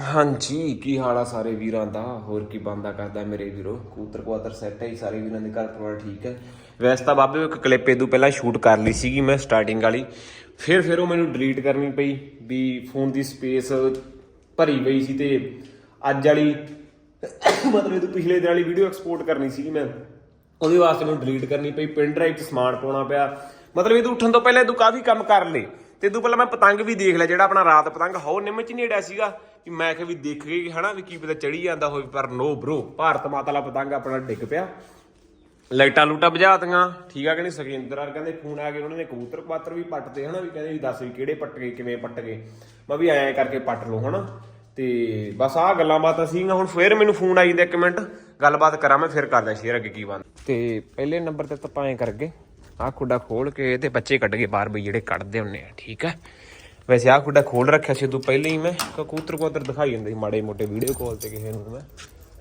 ਹਾਂਜੀ, ਕੀ ਹਾਲ ਆ ਸਾਰੇ ਵੀਰਾਂ ਦਾ? ਹੋਰ ਕੀ ਬੰਦਾ ਕਰਦਾ ਮੇਰੇ ਵੀਰੋ? ਕੂਤਰ ਕੁਆਤਰ ਸੈੱਟ ਹੈ ਸਾਰੇ ਵੀਰਾਂ ਦੇ ਘਰ ਪਰਿਵਾਰ ਠੀਕ ਹੈ। ਵੈਸੇ ਤਾਂ ਬਾਬੇ ਇੱਕ ਕਲਿੱਪ ਇਦੋਂ ਪਹਿਲਾਂ ਸ਼ੂਟ ਕਰ ਲਈ ਸੀਗੀ ਮੈਂ ਸਟਾਰਟਿੰਗ ਵਾਲੀ। ਫਿਰ ਫਿਰ ਉਹ ਮੈਨੂੰ ਡਿਲੀਟ ਕਰਨੀ ਪਈ ਵੀ ਫੋਨ ਦੀ ਸਪੇਸ ਭਰੀ ਪਈ ਸੀ ਤੇ ਅੱਜ ਵਾਲੀ, ਮਤਲਬ ਇਹ ਪਿਛਲੇ ਦਿਨ ਵਾਲੀ ਵੀਡੀਓ ਐਕਸਪੋਰਟ ਕਰਨੀ ਸੀਗੀ ਮੈਂ। ਉਹਦੇ ਵਾਸਤੇ ਮੈਨੂੰ ਡਿਲੀਟ ਕਰਨੀ ਪਈ, ਪਿੰਡ ਡਰਾਈਵ 'ਚ ਸਮਾਨ ਪਾਉਣਾ ਪਿਆ। ਮਤਲਬ ਇਹ ਤੋਂ ਉੱਠਣ ਤੋਂ ਪਹਿਲਾਂ ਇਹ ਤੋਂ ਕਾਫੀ ਕੰਮ ਕਰ ਲਏ। ਤੇ ਇਹ ਤੋਂ ਪਹਿਲਾਂ ਮੈਂ ਪਤੰਗ ਵੀ ਦੇਖ ਲਿਆ, ਜਿਹੜਾ ਆਪਣਾ ਰਾਤ ਪਤੰਗ ਹੋ ਨਿੰਮ ਚ ਨੇੜਿਆ ਸੀਗਾ। ਕਿ ਮੈਂ ਕਿਹਾ ਵੀ ਦੇਖ ਗਈ ਹਨਾ ਵੀ ਕੀ ਪਤਾ ਚੜੀ ਜਾਂਦਾ ਹੋਵੇ, ਪਰ ਨੋ ਬ్రో ਭਾਰਤ ਮਾਤਾ ਦਾ ਪਤੰਗ ਆਪਣਾ ਡਿੱਗ ਪਿਆ। ਲਾਈਟਾਂ ਲੂਟਾਂ ਬੁਝਾਤੀਆਂ ਠੀਕ ਆ ਕਿ ਨਹੀਂ? ਸੁਖਿੰਦਰ ਆ ਕਹਿੰਦੇ ਫੋਨ ਆ ਕੇ ਉਹਨਾਂ ਨੇ ਕਬੂਤਰ ਪਾਤਰ ਵੀ ਪੱਟਦੇ ਹਨਾ ਵੀ ਕਹਿੰਦੇ ਵੀ ਦੱਸ ਵੀ ਕਿਹੜੇ ਪੱਟ ਗਏ ਕਿਵੇਂ ਪੱਟ ਗਏ ਮੈਂ ਵੀ ਐਂ ਕਰਕੇ ਪੱਟ ਲਓ ਹਨਾ। ਤੇ ਬਸ ਆਹ ਗੱਲਾਂ ਬਾਤਾਂ ਸੀਗੀਆਂ, ਹੁਣ ਫੇਰ ਮੈਨੂੰ ਫੋਨ ਆਈ ਜਾਂਦਾ ਇੱਕ ਮਿੰਟ। ਗੱਲਬਾਤ ਕਰਾਂ ਮੈਂ, ਫਿਰ ਕਰਦਾ ਸ਼ੇਅਰ ਅੱਗੇ ਕੀ ਬੰਦ। ਤੇ ਪਹਿਲੇ ਨੰਬਰ ਤੇ ਤਾਂ ਐਂ ਕਰ ਗਏ। ਆਹ ਖੁੱਡਾ ਖੋਲ ਕੇ ਤੇ ਬੱਚੇ ਕੱਢ ਗਏ ਬਾਹਰ ਬਈ ਜਿਹੜੇ ਕੱਢਦੇ ਹੁੰਨੇ ਆ, ਠੀਕ ਹੈ ਵੈਸੇ ਆਹ ਖੁੱਡਾ ਖੋਲ ਰੱਖਿਆ ਸੀ ਤੂੰ ਪਹਿਲਾਂ ਹੀ ਮੈਂ ਕਬੂਤਰ ਕੋਤਰ ਦਿਖਾਈ ਜਾਂਦੇ ਸੀ ਮਾੜੇ ਮੋਟੇ ਵੀਡੀਓ ਕਾਲ ਤੇ ਕਿਸੇ ਨੂੰ ਮੈਂ।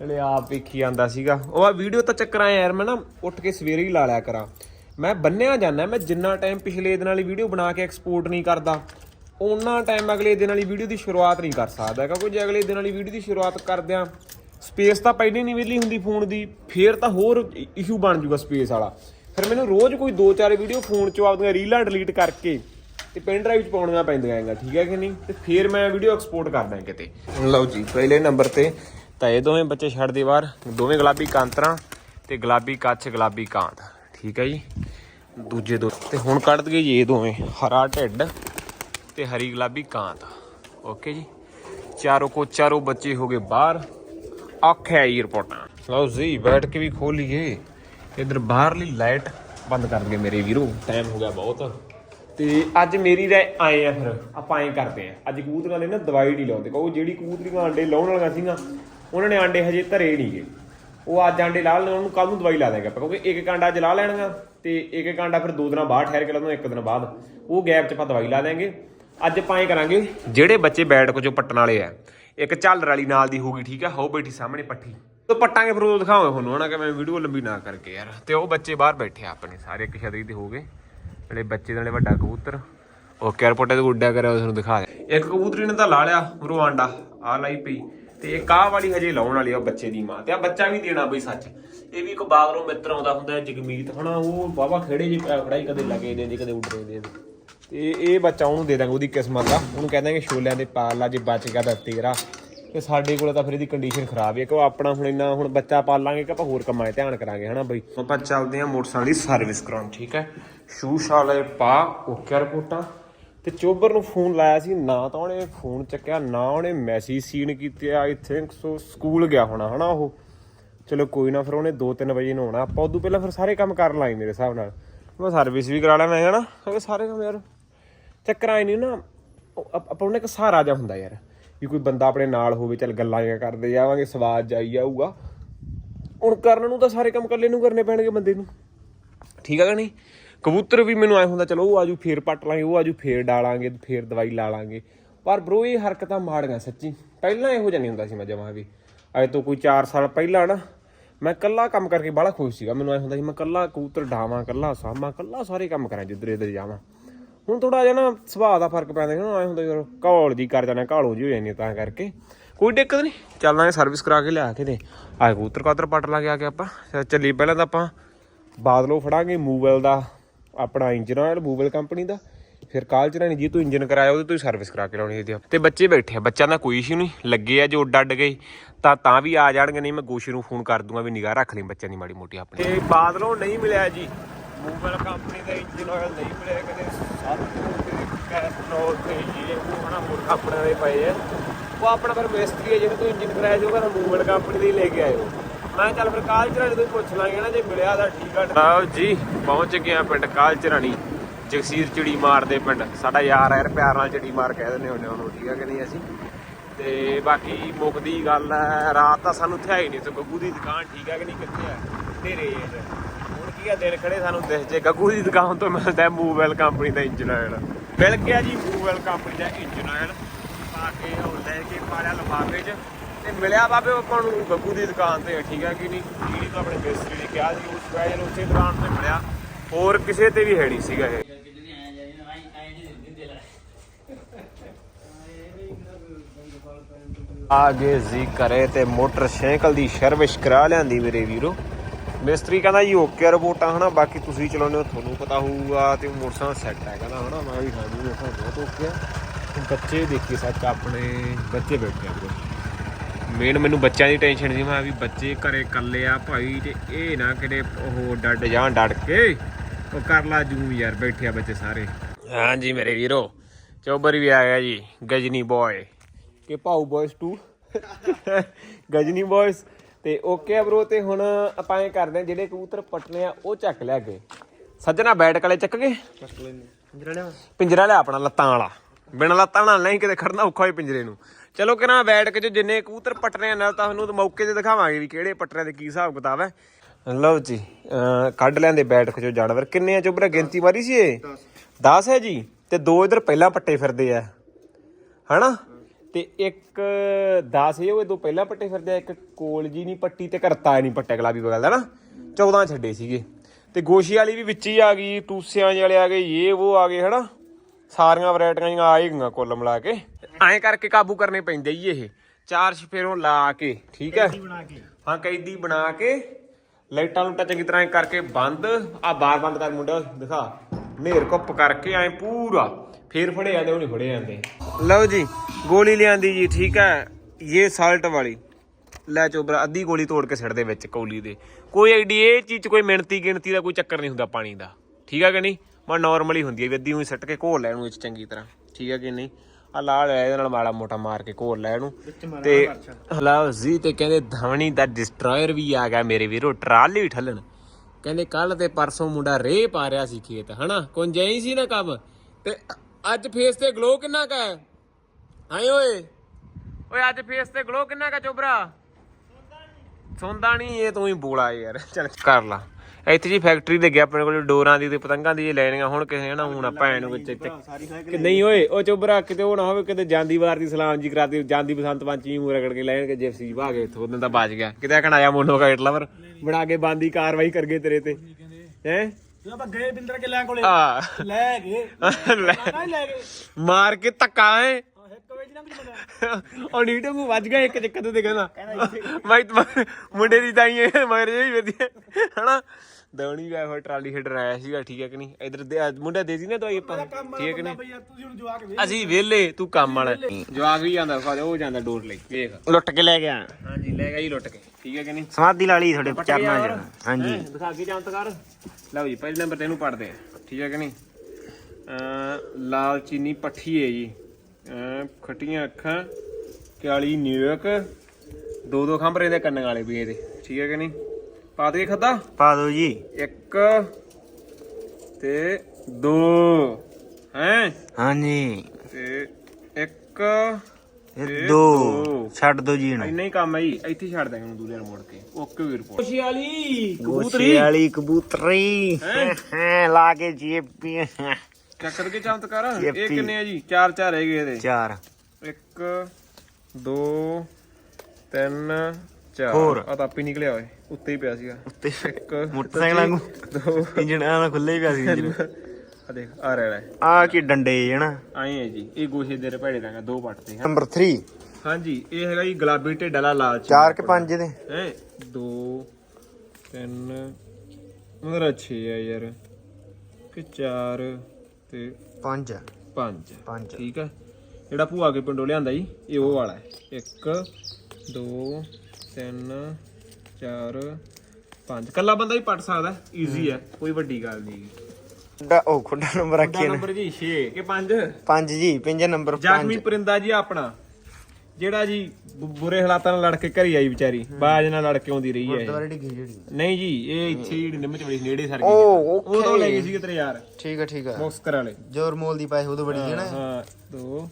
ਹਲੇ ਆਪ ਵੇਖੀ ਜਾਂਦਾ ਸੀਗਾ। ਉਹ ਆ ਵੀਡੀਓ ਤਾਂ ਚੱਕਰਾਂ ਯਾਰ, ਮੈਂ ਨਾ ਉੱਠ ਕੇ ਸਵੇਰੇ ਹੀ ਲਾ ਲਿਆ ਕਰਾਂ। ਮੈਂ ਬੰਨਿਆ ਜਾਂਦਾ, ਮੈਂ ਜਿੰਨਾ ਟਾਈਮ ਪਿਛਲੇ ਦਿਨ ਵਾਲੀ ਵੀਡੀਓ ਬਣਾ ਕੇ ਐਕਸਪੋਰਟ ਨਹੀਂ ਕਰਦਾ ਉਹਨਾਂ ਟਾਈਮ ਅਗਲੇ ਦਿਨ ਵਾਲੀ ਵੀਡੀਓ ਦੀ ਸ਼ੁਰੂਆਤ ਨਹੀਂ ਕਰ ਸਕਦਾ ਕਿਉਂਕਿ ਜੇ ਅਗਲੇ ਦਿਨ ਵਾਲੀ ਵੀਡੀਓ ਦੀ ਸ਼ੁਰੂਆਤ ਕਰਦਿਆਂ ਸਪੇਸ ਤਾਂ ਪਹਿਲੇ ਨਹੀਂ ਵਿਹਲੀ ਹੁੰਦੀ ਫੋਨ ਦੀ, ਫੇਰ ਤਾਂ ਹੋਰ ਇਸ਼ੂ ਬਣ ਜੂਗਾ ਸਪੇਸ ਵਾਲਾ। ਫਿਰ ਮੈਨੂੰ ਰੋਜ਼ ਕੋਈ 2-4 ਵੀਡੀਓ ਫੋਨ ਚੋਂ ਆਪਦੀਆਂ ਰੀਲਾਂ ਡਿਲੀਟ ਕਰਕੇ ਤੇ ਪੈਨ ਡਰਾਈਵ 'ਚ ਪਾਉਣੀਆਂ ਪੈਂਦੀਆਂ ਹੈਗਾ ਠੀਕ ਹੈ ਕਿ ਨਹੀਂ? ਤੇ ਫਿਰ ਮੈਂ ਵੀਡੀਓ ਐਕਸਪੋਰਟ ਕਰਦਾ ਕਿਤੇ। ਲਓ ਜੀ, ਪਹਿਲੇ ਨੰਬਰ ਤੇ, ਤਾਂ ਇਹ ਦੋਵੇਂ ਬੱਚੇ ਛੱਡਦੇ ਬਾਹਰ। ਦੋਵੇਂ ਗੁਲਾਬੀ ਕਾਂਤਰਾ ਤੇ ਗੁਲਾਬੀ ਕੱਚ, ਗੁਲਾਬੀ ਕਾਂਤ। ਠੀਕ ਹੈ ਜੀ? ਦੂਜੇ ਦੋ ਤੇ ਹੁਣ ਕੱਢ ਦਈਏ ਜੀ ਇਹ ਦੋਵੇਂ, ਹਰਾ ਢਿੱਡ ਤੇ ਹਰੀ ਗੁਲਾਬੀ ਕਾਂਤ। ਓਕੇ ਜੀ? ਚਾਰੋਂ ਕੋ ਚਾਰੋਂ ਬੱਚੇ ਹੋ ਗਏ ਬਾਹਰ। ਅੱਖ ਹੈ ਜੀ ਲਓ ਜੀ, ਬੈਠ ਕੇ ਵੀ ਖੋਲੀਏ ਇਧਰ ਬਾਹਰਲੀ ਲਾਈਟ ਬੰਦ ਕਰ ਗਏ ਮੇਰੇ ਵੀਰੋ। ਟਾਈਮ ਹੋ ਗਿਆ ਬਹੁਤ। ਤੇ ਅੱਜ ਮੇਰੀ ਰਾਏ ਆਏ ਆ ਫਿਰ, ਆਪਾਂ ਐਂ ਕਰਦੇ ਆ। ਅੱਜ ਕਬੂਤਰਾਂ ਦੇ ਨਾ ਦਵਾਈ ਨਹੀਂ ਲਾਉਂਦੇ ਕਹੋ ਜਿਹੜੀ ਕਬੂਤਰੀਆਂ ਆਂਡੇ ਲਾਉਣ ਵਾਲੀਆਂ ਸੀਗੀਆਂ, ਉਹਨਾਂ ਨੇ ਆਂਡੇ ਹਜੇ ਧਰੇ ਨਹੀਂਗੇ ਉਹ ਅੱਜ ਆਂਡੇ ਲਾ ਲੈਣ, ਉਹਨੂੰ ਕੱਲ ਨੂੰ ਦਵਾਈ ਲਾ ਦੇਗਾ ਕਿਉਂਕਿ ਇੱਕ ਇੱਕ ਆਂਡਾ ਅੱਜ ਲਾ ਲੈਣਗਾ, ਤੇ ਇੱਕ ਇੱਕ ਫਿਰ ਦੋ ਦਿਨਾਂ ਬਾਅਦ ਠਹਿਰ ਕੇ ਲਾਉਣਾ ਇੱਕ ਦਿਨ ਬਾਅਦ। ਉਹ ਗੈਪ 'ਚ ਆਪਾਂ ਦਵਾਈ ਲਾ ਦੇਾਂਗੇ ਅੱਜ ਆਪਾਂ ਐਂ ਕਰਾਂਗੇ, ਜਿਹੜੇ ਬੱਚੇ ਬੈਠ ਕੋ ਜੋ ਪੱਟਣ ਵਾਲੇ ਆ, ਇੱਕ ਝਾਲਰ ਵਾਲੀ ਨਾਲ ਦੀ ਹੋਊਗੀ ਠੀਕ ਆ ਹੋ ਬੈਠੀ ਸਾਹਮਣੇ ਪੱਠੀ। ਤੋਂ ਪੱਟਾਂਗੇ ਫਿਰ ਉਹ ਦਿਖਾਵਾਂਗੇ ਤੁਹਾਨੂੰ, ਹਨਾ ਕਿ ਮੈਂ ਵੀਡੀਓ ਲੰਬੀ ਨਾ ਕਰਕੇ ਯਾਰ। ਤੇ ਉਹ ਬੱਚੇ ਬਾਹਰ ਬੈਠੇ ਆ ਆਪਣੇ ਸਾਰੇ, ਇੱਕ ਛਤਰੀ ਤੇ ਹੋ ਗਏ। ਜਿਹੜੇ ਬੱਚੇ ਨਾਲੇ ਵੱਡਾ ਕਬੂਤਰ। ਉਹ ਏਅਰਪੋਰਟ ਤੇ ਉੱਡਿਆ ਕਰਿਆ ਉਸ ਨੂੰ ਦਿਖਾ ਦੇ ਇੱਕ ਕਬੂਤਰੀ ਨੇ ਤਾਂ ਲਾ ਲਿਆ ਉਰੋਂ ਆਂਡਾ ਆ ਲਾਈ ਪਈ। ਤੇ ਇੱਕ ਆਹ ਵਾਲੀ ਹਜੇ ਲਾਉਣ ਵਾਲੀ ਆ ਬੱਚੇ ਦੀ ਮਾਂ। ਤੇ ਆ ਬੱਚਾ ਵੀ ਦੇਣਾ ਬਈ ਸੱਚ। ਇਹ ਵੀ ਇੱਕ ਬਾਗਰੋਂ ਮਿੱਤਰ ਆਉਂਦਾ ਹੁੰਦਾ ਜਗਮੀਤ ਹਨਾ, ਉਹ ਬਾਬਾ ਖੜੇ ਜੀ ਖੜਾਈ ਕਦੇ ਲੱਗੇ ਦੇ ਕਦੇ ਉੱਡ ਰਹੇ ਦੇ ਤੇ ਇਹ ਬੱਚਾ ਉਹਨੂੰ ਦੇ ਦਾਂਗੇ, ਉਹਦੀ ਕਿਸਮਤ ਦਾ ਉਹਨੂੰ ਕਹਿ ਛੋਲਿਆਂ ਦੇ ਪਾਲ ਲਾ ਜੇ ਬਚ ਗਿਆ ਤਾਂ ਤੇਰਾ। ਤੇ ਸਾਡੇ ਕੋਲ ਤਾਂ ਫਿਰ ਇਹਦੀ ਕੰਡੀਸ਼ਨ ਖਰਾਬ ਹੈ ਕਿ ਉਹ ਆਪਣਾ ਹੁਣ ਇੰਨਾ ਹੁਣ ਬੱਚਾ ਪਾਲਾਂਗੇ ਕਿ ਆਪਾਂ ਹੋਰ ਕੰਮਾਂ 'ਤੇ ਧਿਆਨ ਕਰਾਂਗੇ, ਹਨਾ ਬਈ? ਆਪਾਂ ਚੱਲਦੇ ਹਾਂ ਮੋਟਰਸਾਈਕਲ ਦੀ ਸਰਵਿਸ ਕਰਾਉਣ, ਠੀਕ ਹੈ? ਸ਼ੂ ਸ਼ਾਲੇ ਪਾ, ਓਕੇ ਰਿਪੋਰਟਾਂ। ਤੇ ਚੋਬਰ ਨੂੰ ਫੋਨ ਲਾਇਆ ਸੀ, ਨਾ ਤਾਂ ਉਹਨੇ ਫੋਨ ਚੱਕਿਆ, ਨਾ ਉਹਨੇ ਮੈਸੇਜ ਸੀਨ ਕੀਤੇ ਆਈ ਥਿੰਕ ਸੋ ਸਕੂਲ ਗਿਆ ਹੋਣਾ, ਹਨਾ ਉਹ। ਚਲੋ ਕੋਈ ਨਾ, ਫਿਰ ਉਹਨੇ 2-3 ਵਜੇ ਨੂੰ ਆਉਣਾ ਆਪਾਂ ਉਦੋਂ ਪਹਿਲਾਂ ਫਿਰ ਸਾਰੇ ਕੰਮ ਕਰ ਲਾਏ ਮੇਰੇ ਹਿਸਾਬ ਨਾਲ। ਮੈਂ ਸਰਵਿਸ ਵੀ ਕਰਾ ਲਿਆ, ਮੈਂ ਹਨਾ ਕਿਉਂਕਿ ਸਾਰੇ ਕੰਮ ਯਾਰ। ਚੱਕਰ ਆਏ ਨਹੀਂ ਨਾ ਆਪਾਂ ਉਹਨੇ ਇੱਕ ਸਹਾਰਾ ਜਾ ਹੁੰਦਾ ਯਾਰ। ਵੀ ਕੋਈ ਬੰਦਾ ਆਪਣੇ ਨਾਲ ਹੋਵੇ, ਚੱਲ ਗੱਲਾਂ ਜਿਹਾ ਕਰਦੇ ਜਾਵਾਂਗੇ, ਸਵਾਦ ਜਾਈ ਜਾਊਗਾ। ਹੁਣ ਕਰਨ ਨੂੰ ਤਾਂ ਸਾਰੇ ਕੰਮ ਇਕੱਲੇ ਨੂੰ ਕਰਨੇ ਪੈਣਗੇ ਬੰਦੇ ਨੂੰ। ਠੀਕ ਆ ਕਿ ਨਹੀਂ? ਕਬੂਤਰ ਵੀ ਮੈਨੂੰ ਐ ਹੁੰਦਾ, ਚਲੋ ਉਹ ਆਜੂ, ਫੇਰ ਪੱਟ ਲਾਂਗੇ, ਉਹ ਆਜੂ, ਫੇਰ ਡਾਲਾਂਗੇ, ਫੇਰ ਦਵਾਈ ਲਾ ਲਾਂਗੇ। ਪਰ ਬ్రో ਇਹ ਹਰਕਤਾਂ ਮਾੜੀਆਂ ਸੱਚੀ। ਪਹਿਲਾਂ ਇਹੋ ਜਿਹਾ ਨਹੀਂ ਹੁੰਦਾ ਸੀ ਮੈਂ ਜਮਾਂ ਵੀ। ਅੱਜ ਤੋਂ ਕੋਈ 4 ਸਾਲ ਪਹਿਲਾਂ ਨਾ, ਮੈਂ ਕੱਲਾ ਕੰਮ ਕਰਕੇ ਬੜਾ ਖੁਸ਼ ਸੀਗਾ। ਮੈਨੂੰ ਐ ਹੁੰਦਾ ਸੀ, ਮੈਂ ਕੱਲਾ ਕਬੂਤਰ ਡਾਵਾਂ ਕੱਲਾ ਸਾਮਾਂ ਕੱਲਾ ਸਾਰੇ ਕੰਮ ਕਰਾਂ ਜਿੱਧਰ ਇੱਧਰ ਜਾਵਾਂ। ਹੁਣ ਥੋੜਾ ਜਿਹਾ ਨਾ ਸੁਭਾਅ ਦਾ ਫ਼ਰਕ ਪੈਂਦਾ ਨਾ, ਐ ਹੁੰਦਾ ਯਾਰ ਘੋਲ ਜੀ ਕਰ ਜਾਣਾ, ਘਾਲੋ ਜੀ ਹੋ ਜਾਂਦੀ ਆ ਤਾਂ ਕਰਕੇ। ਕੋਈ ਦਿੱਕਤ ਨਹੀਂ ਚੱਲਾਂਗੇ ਸਰਵਿਸ ਕਰਾ ਕੇ ਲਿਆ ਕੇ ਦੇ ਆ ਕਬੂਤਰ ਕਾਤਰ ਪੱਟ ਲਾ ਕੇ ਆ ਕੇ ਆਪਾਂ। ਚੱਲ ਚੱਲੀ ਪਹਿਲਾਂ ਤਾਂ ਆਪਾਂ ਬਾਦਲੋ ਫੜਾਂਗੇ, ਮੂਵਲ ਦਾ, ਆਪਣਾ ਇੰਜਨ ਆਇਲ ਮੂਵਲ ਕੰਪਨੀ ਦਾ। ਫਿਰ ਕਾਲ ਚਰਾਣੀ ਜੀ ਤੂੰ ਇੰਜਨ ਕਰਾਇਆ ਉਹਦੇ ਤੋਂ ਹੀ ਸਰਵਿਸ ਕਰਾ ਕੇ ਲਾਉਣੀ ਇਹਦੀ ਤੇ ਬੱਚੇ ਬੈਠੇ ਆ, ਬੱਚਿਆਂ ਦਾ ਕੋਈ ਇਸ਼ੂ ਨਹੀਂ, ਲੱਗੇ ਆ, ਜੋ ਡੱਡ ਗਏ, ਤਾਂ ਤਾਂ ਵੀ ਆ ਜਾਣਗੇ, ਨਹੀਂ ਮੈਂ ਗੋਸ਼ੀ ਨੂੰ ਫੋਨ ਕਰ ਦੂੰਗਾ ਵੀ ਨਿਗਾਹ ਰੱਖ ਲਈ ਬੱਚਿਆਂ ਦੀ ਮਾੜੀ ਮੋਟੀ ਆਪਣੀ। ਤੇ ਬਾਦਲੋਂ ਨਹੀਂ ਮਿਲਿਆ ਜੀ। ਮੂਵਲ ਕੰਪਨੀ ਦਾ ਇੰਜਨ ਆਇਲ ਨਹੀਂ ਮਿਲਿਆ ਕਦੇ ਸਭ ਕੈਸਟਰੋਲ ਤੇ ਇਹ ਉਹ ਹਨਾ ਹੋਰ ਕੰਪਨੀਆਂ ਦੇ ਪਏ ਆ। ਉਹ ਆਪਣਾ ਫਿਰ ਮਿਸਤਰੀ ਹੈ ਜਿਹੜੇ ਤੋਂ ਇੰਜਨ ਕਰਾਇਆ ਜਾਊਗਾ ਤਾਂ ਮੂਵਲ ਕੰਪਨੀ ਦੇ ਲੈ ਕੇ ਆਇਓ ਮੈਂ ਚੱਲ ਫਿਰ ਕਾਲ ਚਰਾਣੀ ਤੋਂ ਪੁੱਛ ਲਾਂਗੇ ਨਾ, ਜੇ ਮਿਲਿਆ ਤਾਂ ਠੀਕ ਆ। ਲਓ ਜੀ, ਪਹੁੰਚ ਗਏ ਆ ਪਿੰਡ ਕਾਲ ਚਰਾਣੀ ਜਗਸੀਰ ਚਿੜੀ ਮਾਰਦੇ ਪਿੰਡ। ਸਾਡਾ ਯਾਰ ਹੈ ਪਿਆਰ ਨਾਲ ਚਿੜੀ ਮਾਰ ਕਹਿ ਦਿੰਦੇ ਹੁੰਦੇ ਉਹਨੂੰ ਠੀਕ ਆ ਕਿ ਨਹੀਂ ਅਸੀਂ? ਤੇ ਬਾਕੀ ਮੁੱਕਦੀ ਗੱਲ ਹੈ, ਰਾਤ ਤਾਂ ਸਾਨੂੰ ਇੱਥੇ ਆਈ ਨਹੀਂ ਤੇ ਗੱਗੂ ਦੀ ਦੁਕਾਨ ਠੀਕ ਹੈ ਕਿ ਨਹੀਂ, ਕਿੱਥੇ ਹੈ ਤੇਰੇ ਇਹ ਹੁਣ ਦਿਨ ਖੜੇ ਸਾਨੂੰ ਦਿਖ ਜੇ। ਗੱਗੂ ਦੀ ਦੁਕਾਨ ਤੋਂ ਮਿਲਦਾ ਮੂਵਲ ਕੰਪਨੀ ਦਾ ਇੰਜਨ ਆਇਲ ਮਿਲ ਗਿਆ ਜੀ ਮੂਵਲ ਕੰਪਨੀ ਦਾ ਇੰਜਨ ਆਇਲ ਪਾ ਕੇ ਉਹ ਲੈ ਕੇ ਪਾਲਿਆ ਲਿਫਾਫੇ 'ਚ। ਤੇ ਮਿਲਿਆ ਬਾਬੇ ਆਪਾਂ ਨੂੰ ਗੱਗੂ ਦੀ ਦੁਕਾਨ ਤੇ, ਠੀਕ ਆ ਕਿ ਨਹੀਂ? ਜਿਹੜੀ ਤੋਂ ਆਪਣੇ ਮਿਸਤਰੀ ਨੇ ਕਿਹਾ ਸੀ, ਉਸ ਸਪੈਸ਼ਲ ਉਸੇ ਦੁਕਾਨ ਤੇ ਮਿਲਿਆ। ਹੋਰ ਕਿਸੇ ਤੇ ਵੀ ਹੈ ਨਹੀਂ ਸੀਗਾ ਇਹ। ਆ ਗਏ ਜੀ ਘਰੇ ਤੇ ਮੋਟਰਸਾਈਕਲ ਦੀ ਸਰਵਿਸ ਕਰਾ ਲਿਆਂਦੀ ਮੇਰੇ ਵੀਰੋ। ਮਿਸਤਰੀ ਕਹਿੰਦਾ ਜੀ ਓਕੇ ਰਿਪੋਰਟਾਂ ਹਨਾ? ਬਾਕੀ ਤੁਸੀਂ ਚਲਾਉਂਦੇ ਹੋ ਤੁਹਾਨੂੰ ਪਤਾ ਹੋਊਗਾ ਤੇ ਮੋਟਰਸਾਈਕਲ ਸੈੱਟ ਹੈ ਕਹਿੰਦਾ ਹਨਾ? ਮੈਂ ਵੀ ਹਾਂ ਜੀ ਬਹੁਤ ਓਕੇ ਆ। ਬੱਚੇ ਦੇਖੀ ਸੱਚ ਆਪਣੇ ਬੱਚੇ ਬੈਠੇ ਆ ਮੇਨ ਮੈਨੂੰ ਬੱਚਿਆਂ ਦੀ ਟੈਨਸ਼ਨ ਸੀ ਮੈਂ ਵੀ ਬੱਚੇ ਘਰੇ ਇਕੱਲੇ ਆ ਭਾਈ ਤੇ ਇਹ ਨਾ ਕਿਤੇ ਉਹ ਡੱਡ ਜਾਂ ਡੜ ਕੇ ਉਹ ਕਰ ਲਾ ਜੂਮ ਯਾਰ ਬੈਠੇ ਆ ਬੱਚੇ ਸਾਰੇ। ਹਾਂਜੀ ਮੇਰੇ ਵੀਰੋ ਚੌਬਰ ਵੀ ਆ ਗਿਆ ਜੀ ਗਜਨੀ ਬੋਏ ਕਿ ਪਾਉ ਬॉयਜ਼ ਟੂ ਗਜਨੀ ਬॉयਜ਼ ਤੇ ਓਕੇ ਆ ਬ్రో ਤੇ ਹੁਣ ਆਪਾਂ ਇਹ ਕਰਦੇ ਆ ਜਿਹੜੇ ਕਬੂਤਰ ਪਟਨੇ ਆ ਉਹ ਚੱਕ ਲਿਆ ਗਏ ਸੱਜਣਾ ਬੈਟ ਕਲੇ ਚੱਕ ਗਏ ਪਿੰਜਰਾ ਲਿਆ। ਆਪਣਾ ਲੱਤਾਂ ਵਾਲਾ। ਬਿਨਾਂ ਲੱਤਾਂ ਨਾਲ ਨਹੀਂ ਕਿਤੇ ਖੜਨਾ ਔਖਾ ਹੋਈ ਪਿੰਜਰੇ ਨੂੰ। ਚਲੋ ਕਿਹਨਾਂ ਬੈਠ ਕੇ ਜੋ ਜਿੰਨੇ ਕਬੂਤਰ ਪਟਨੇ ਆ ਨਾਲ ਤੁਹਾਨੂੰ ਮੌਕੇ ਤੇ ਦਿਖਾਵਾਂਗੇ ਵੀ ਕਿਹੜੇ ਪਟਰਿਆਂ ਦੇ ਕੀ ਹਿਸਾਬ ਕਿਤਾਬ ਹੈ। ਲਓ ਜੀ ਕੱਢ ਲੈਂਦੇ ਬੈਠ ਕੇ ਜੋ ਜਾਨਵਰ। ਕਿੰਨੇ ਆ ਚੁੱਬਰਾ ਗਿਣਤੀ ਮਾਰੀ ਸੀ ਇਹ? 10 ਹੈ ਜੀ ਤੇ ਦੋ ਇਧਰ ਪਹਿਲਾਂ ਪੱਟੇ ਫਿਰਦੇ ਆ। ਹਨਾ? ਤੇ ਇੱਕ 10 ਇਹ ਉਹ ਦੋ ਪਹਿਲਾਂ ਪੱਟੇ ਫਿਰਦੇ ਆ ਇੱਕ ਕੋਲ ਜੀ ਨਹੀਂ ਪੱਟੀ ਤੇ ਕਰਤਾ ਨਹੀਂ ਪੱਟਿਆ ਗੁਲਾਬੀ ਬਗਲ ਦਾ ਨਾ 14 ਛੱਡੇ ਸੀਗੇ। ਤੇ ਗੋਸ਼ੀ ਵਾਲੀ ਵੀ ਵਿੱਚ ਹੀ ਆ ਗਈ ਟੂਸਿਆਂ ਵਾਲੇ ਆ ਗਏ ਇਹ ਉਹ ਆ ਗਏ ਹਨਾ? ਸਾਰੀਆਂ ਵੈਰਾਈਟੀਆਂ ਹੀ ਆ ਹੀ ਗਈਆਂ ਕੁੱਲ ਮਿਲਾ ਕੇ। ਐਂ ਕਰਕੇ ਕਾਬੂ ਕਰਨੇ ਪੈਂਦੇ ਹੀ ਇਹ। ਚਾਰ ਛਪੇਰੋਂ ਲਾ ਕੇ ਠੀਕ ਹੈ? ਹਾਂ ਕੈਦੀ ਬਣਾ ਕੇ ਲਾਈਟਾਂ ਲੂਟਾਂ ਚੰਗੀ ਤਰ੍ਹਾਂ ਕਰਕੇ ਬੰਦ। ਆ ਬਾਰ ਬੰਦ ਕਰ ਮੁੰਡਾ ਦਿਖਾ। ਨੇਰ ਕੁੱਪ ਕਰਕੇ ਐਂ ਪੂਰਾ ਫੇਰ ਫੜੇ ਜਾਂਦੇ ਉਹ ਨਹੀਂ ਫੜੇ ਜਾਂਦੇ ਲਓ ਜੀ ਗੋਲੀ ਲਿਆਂਦੀ ਜੀ ਠੀਕ ਹੈ ਇਹ ਸਾਲਟ ਵਾਲੀ। ਲੈ ਚੋਬਰਾ ਅੱਧੀ ਗੋਲੀ ਤੋੜ ਕੇ ਸਿੱਟ ਦੇ ਵਿੱਚ ਕੌਲੀ ਦੇ। ਕੋਈ ਆਈਡੀ ਇਹ ਚੀਜ਼ 'ਚ ਕੋਈ ਮਿਣਤੀ ਗਿਣਤੀ ਦਾ ਕੋਈ ਚੱਕਰ ਨਹੀਂ ਹੁੰਦਾ ਪਾਣੀ ਦਾ। ਠੀਕ ਹੈ ਕਿ ਨਹੀਂ? ਮੈਂ ਨਾਰਮਲੀ ਹੁੰਦੀ ਹੈ ਵੀ ਅੱਧੀ ਉਹੀ ਸਿੱਟ ਕੇ ਘੋਲ ਲੈ ਇਹਨੂੰ ਵਿੱਚ ਚੰਗੀ ਤਰ੍ਹਾਂ। ਠੀਕ ਹੈ ਕਿ ਨਹੀਂ? ਆ ਲਾ ਲੈ ਇਹਦੇ ਨਾਲ ਮਾੜਾ ਮੋਟਾ ਮਾਰ ਕੇ ਘੋਲ ਲੈ ਇਹਨੂੰ। ਤੇ ਲਓ ਜੀ ਤੇ ਕਹਿੰਦੇ ਧਵਣੀ ਦਾ ਡਿਸਟਰੋਇਰ ਵੀ ਆ ਗਿਆ ਮੇਰੇ ਵੀਰੋ ਟਰਾਲੀ ਠੱਲਣ। ਕਹਿੰਦੇ ਕੱਲ ਤੇ ਪਰਸੋਂ ਮੁੰਡਾ ਰੇ ਪਾ ਰਿਹਾ ਸੀ ਖੇਤ ਹਨਾ? ਕੁੰਜਈ ਸੀ ਨਾ ਕੰਮ। ਤੇ ਅੱਜ ਫੇਸ ਤੇ ਗਲੋ ਕਿੰਨਾ ਕਾ ਹੈ? ਹਾਏ ਓਏ? ਓਏ ਅੱਜ ਫੇਸ ਤੇ ਗਲੋ ਕਿੰਨਾ ਕਾ ਚੋਬਰਾ? ਸੁਣਦਾ ਨਹੀਂ। ਇਹ ਤੂੰ ਹੀ ਬੋਲਾ ਯਾਰ। ਚੱਲ ਕਰ ਲਾ। ਇੱਥੇ ਜੀ ਫੈਕਟਰੀ ਗਿਆ ਆਪਣੇ ਕੋਲ ਡੋਰਾਂ ਦੀ ਤੇ ਪਤੰਗਾਂ ਦੀ ਜੇ ਲੈਣੀਆਂ ਹੁਣ ਕਿਸੇ ਨਾ ਹੁਣ ਭੈਣ ਨੂੰ ਵਿੱਚ ਕਿ ਨਹੀਂ ਓਏ ਉਹ ਚੋਬਰਾ ਕਿਤੇ ਉਹ ਨਾ ਹੋਵੇ ਕਿਤੇ ਜਾਂਦੀ ਵਾਰ ਦੀ ਸਲਾਮ ਜੀ ਕਰਾਤੀ ਜਾਂਦੀ ਬਸੰਤ ਪੰਚਮੀ ਮੂਰੇ ਰਗੜ ਕੇ ਲੈਣਗੇ ਜਿਪਸੀ ਭਾ ਗਏ ਇਥੋਂ ਤਾਂ ਬਚ ਗਿਆ। ਕਿਤੇ ਆਖਣ ਆਇਆ ਮੁੰਡੋ ਕਾਈਟ ਲਵਰ ਬਣਾ ਕੇ ਬੰਦੀ ਕਾਰਵਾਈ ਕਰ ਗਏ ਤੇਰੇ ਤੇ। ਹੈ? ਜਦੋਂ ਆਪਾਂ ਗਏ ਬਿੰਦਰ ਕੇ ਲੈ ਕੋਲੇ ਆ ਲੈ ਗਏ। ਲੈ। ਨਾ ਲੈ ਗਏ। ਮਾਰ ਕੇ ਧੱਕਾ ਹੈ ਹਾਂ, ਇੱਕ ਵਜੇ ਨਾ ਵੀ ਬੰਦਾ। ਉਹ ਨੀਟੇ ਨੂੰ ਵੱਜ ਗਿਆ ਇੱਕ ਚੱਕਰ ਤੇ ਕਹਿੰਦਾ ਮੁੰਡੇ ਦੀ ਤਾਈ ਹੈ ਮਗਰ ਜਿਹੀ ਵਧੀਆ ਹਨਾ? ਦਵਣੀ ਵੀ ਹੋਇਆ ਟਰਾਲੀ ਖੇਡਣ ਆਇਆ ਸੀਗਾ ਠੀਕ ਹੈ ਕਿ ਨਹੀਂ? ਇਧਰ ਦੇ ਮੁੰਡਾ ਦੇ ਦੀ ਨਾ ਦਵਾਈ ਆਪਾਂ। ਠੀਕ ਹੈ ਕਿ ਨਹੀਂ? ਤੁਸੀਂ ਹੁਣ ਜਵਾਕ ਅਸੀਂ ਵਿਹਲੇ ਤੂੰ ਕੰਮ ਵਾਲਾ। ਜਵਾਗ ਵੀ ਜਾਂਦਾ ਖਾ ਉਹ ਜਾਂਦਾ ਡੋਰ ਲਈ ਵੇਖ। ਲੁੱਟ ਕੇ ਲੈ ਗਿਆ। ਹਾਂਜੀ ਲੈ ਗਿਆ ਜੀ ਲੁੱਟ ਕੇ ਠੀਕ ਹੈ ਕਿ ਨਹੀਂ? ਸਮਾਧੀ ਲਾਲੀ ਤੁਹਾਡੇ ਚਰਨਾਂ। 'ਚ। ਹਾਂਜੀ। ਦਿਖਾ ਕੇ ਚਮਤਕਾਰ ਲਓ ਜੀ ਪਹਿਲੇ ਨੰਬਰ ਤੇ ਇਹਨੂੰ ਪੜਦੇ ਆ ਠੀਕ ਹੈ ਕਿ ਨਹੀਂ? ਅ ਲਾਲ ਚੀਨੀ ਪੱਠੀ ਹੈ ਜੀ। ਅ ਖੱਟੀਆਂ ਅੱਖਾਂ ਕਾਲੀ ਨਿਊਯਾਰਕ ਦੋ ਦੋ ਖੰਭਰੇ ਦੇ ਕੰਨਾਂ ਵਾਲੇ ਵੀ ਇਹਦੇ ਠੀਕ ਹੈ ਕਿ ਨਹੀਂ? ਪਾ ਦੇ ਖੱਦਾ? ਪਾ ਦਿਓ ਜੀ। ਇੱਕ ਤੇ ਦੋ। ਹੈ? ਹਾਂਜੀ। ਤੇ ਇੱਕ ਇਹ ਇਹ ਦੋ। ਦੋ। ਛੱਡ ਦਿਓ ਜੀ ਇਹਨੂੰ। ਇੰਨਾ ਹੀ ਕੰਮ ਹੈ ਜੀ। ਇੱਥੇ ਛੱਡ ਦਾਂਗੇ ਉਹਨੂੰ ਦੂਰੇ ਨਾਲ ਮੋੜ ਕੇ। ਓਕੇ ਵੀ ਰਿਪੋਰਟ ਖੁਸ਼ੀ ਵਾਲੀ ਗੋਸ਼ੇ ਵਾਲੀ ਕਬੂਤਰੀ। ਹੈਂ? ਲਾ ਕੇ ਜੇਬੀ ਚੱਕਰ ਕੇ ਚਮਤਕਾਰ। ਇਹ। ਕਿੰਨੇ ਆ ਜੀ? ਚਾਰ ਚਾਰ ਹੈਗੇ ਇਹਦੇ। ਚਾਰ। ਇੱਕ ਦੋ ਤਿੰਨ ਚਾਰ। ਹੋਰ। ਆ ਤਾਂ ਆਪੇ ਨਿਕਲਿਆ ਓਏ। ਉੱਤੇ ਹੀ ਪਿਆ ਸੀਗਾ। ਉੱਤੇ ਇੱਕ ਮੋਟਰਸਾਈਕਲ ਵਾਂਗੂ। ਦੋ। ਇੰਜਣ ਆ ਖੁੱਲੇ ਹੀ ਪਿਆ ਸੀ ਇੰਜਣ। ਆ ਦੇਖ ਆ ਰਿਹਾ ਹੈ। ਆ ਕੀ ਡੰਡੇ ਜਣਾ ਆਏ ਹੈ ਜੀ ਇਹ ਗੋਸ਼ੇ ਦੇ ਰਪੇੜੇ ਦੋ ਪੱਟ ਤੇ ਹੈ। ਨੰਬਰ 3 ਹਾਂਜੀ ਇਹ ਹੈਗਾ ਜੀ ਗੁਲਾਬੀ ਢਿੱਡ ਵਾਲਾ ਲਾਲ ਚਾਰ ਕੇ ਪੰਜ ਦੇ। ਹੈ? ਦੋ ਤਿੰਨ ਮਗਰ 6 ਆ ਯਾਰ। ਕਿ ਚਾਰ ਤੇ ਪੰਜ। ਪੰਜ। ਪੰਜ। ਠੀਕ ਹੈ। ਜਿਹੜਾ ਭੂਆ ਕੇ ਪਿੰਡੋਂ ਲਿਆਂਦਾ ਜੀ ਇਹ ਉਹ ਵਾਲਾ ਹੈ। 1 2 3 4 5 ਕੱਲਾ ਬੰਦਾ ਹੀ ਪੱਟ ਸਕਦਾ ਈਜ਼ੀ ਹੈ ਕੋਈ ਵੱਡੀ ਗੱਲ ਨਹੀਂ। ਖੁੱਡਾ ਉਹ ਖੁੱਡਾ ਨੰਬਰ ਰੱਖਿਆ ਨਾ। ਨੰਬਰ ਜੀ 6 ਕਿ 5 ਪੰਜ ਜੀ ਪਿੰਜਾ ਨੰਬਰ ਜਾਗਮੀ 5 ਪਰਿੰਦਾ ਜੀ ਆਪਣਾ। ਜਿਹੜਾ ਜੀ ਬੁਰੇ ਹਾਲਾਤਾਂ ਨਾਲ ਲੜ ਕੇ ਘਰੀ ਆਈ ਵਿਚਾਰੀ ਬਾਜ ਨਾਲ ਲੜ ਕੇ ਆਉਂਦੀ ਰਹੀ ਹੈ ਡਿੱਗੀ ਜਿਹੜੀ। ਨਹੀਂ ਜੀ ਇਹ ਇੱਥੇ ਹੀ ਨਿੰਮ ਚ ਬੜੀ ਨੇੜੇ ਸਰ ਗਈ ਓਕੇ। ਉਦੋਂ ਲੈ ਗਏ ਸੀਗੇ ਤੇਰੇ ਯਾਰ ਠੀਕ ਹੈ ਠੀਕ ਹੈ ਮੁਕਸਕਰ ਵਾਲੇ। ਜੋਰ ਮੋਲ ਦੀ ਪਾਏ ਉਦੋਂ ਬੜੀ ਹੈ ਨਾ। ਹਾਂ ਦੋ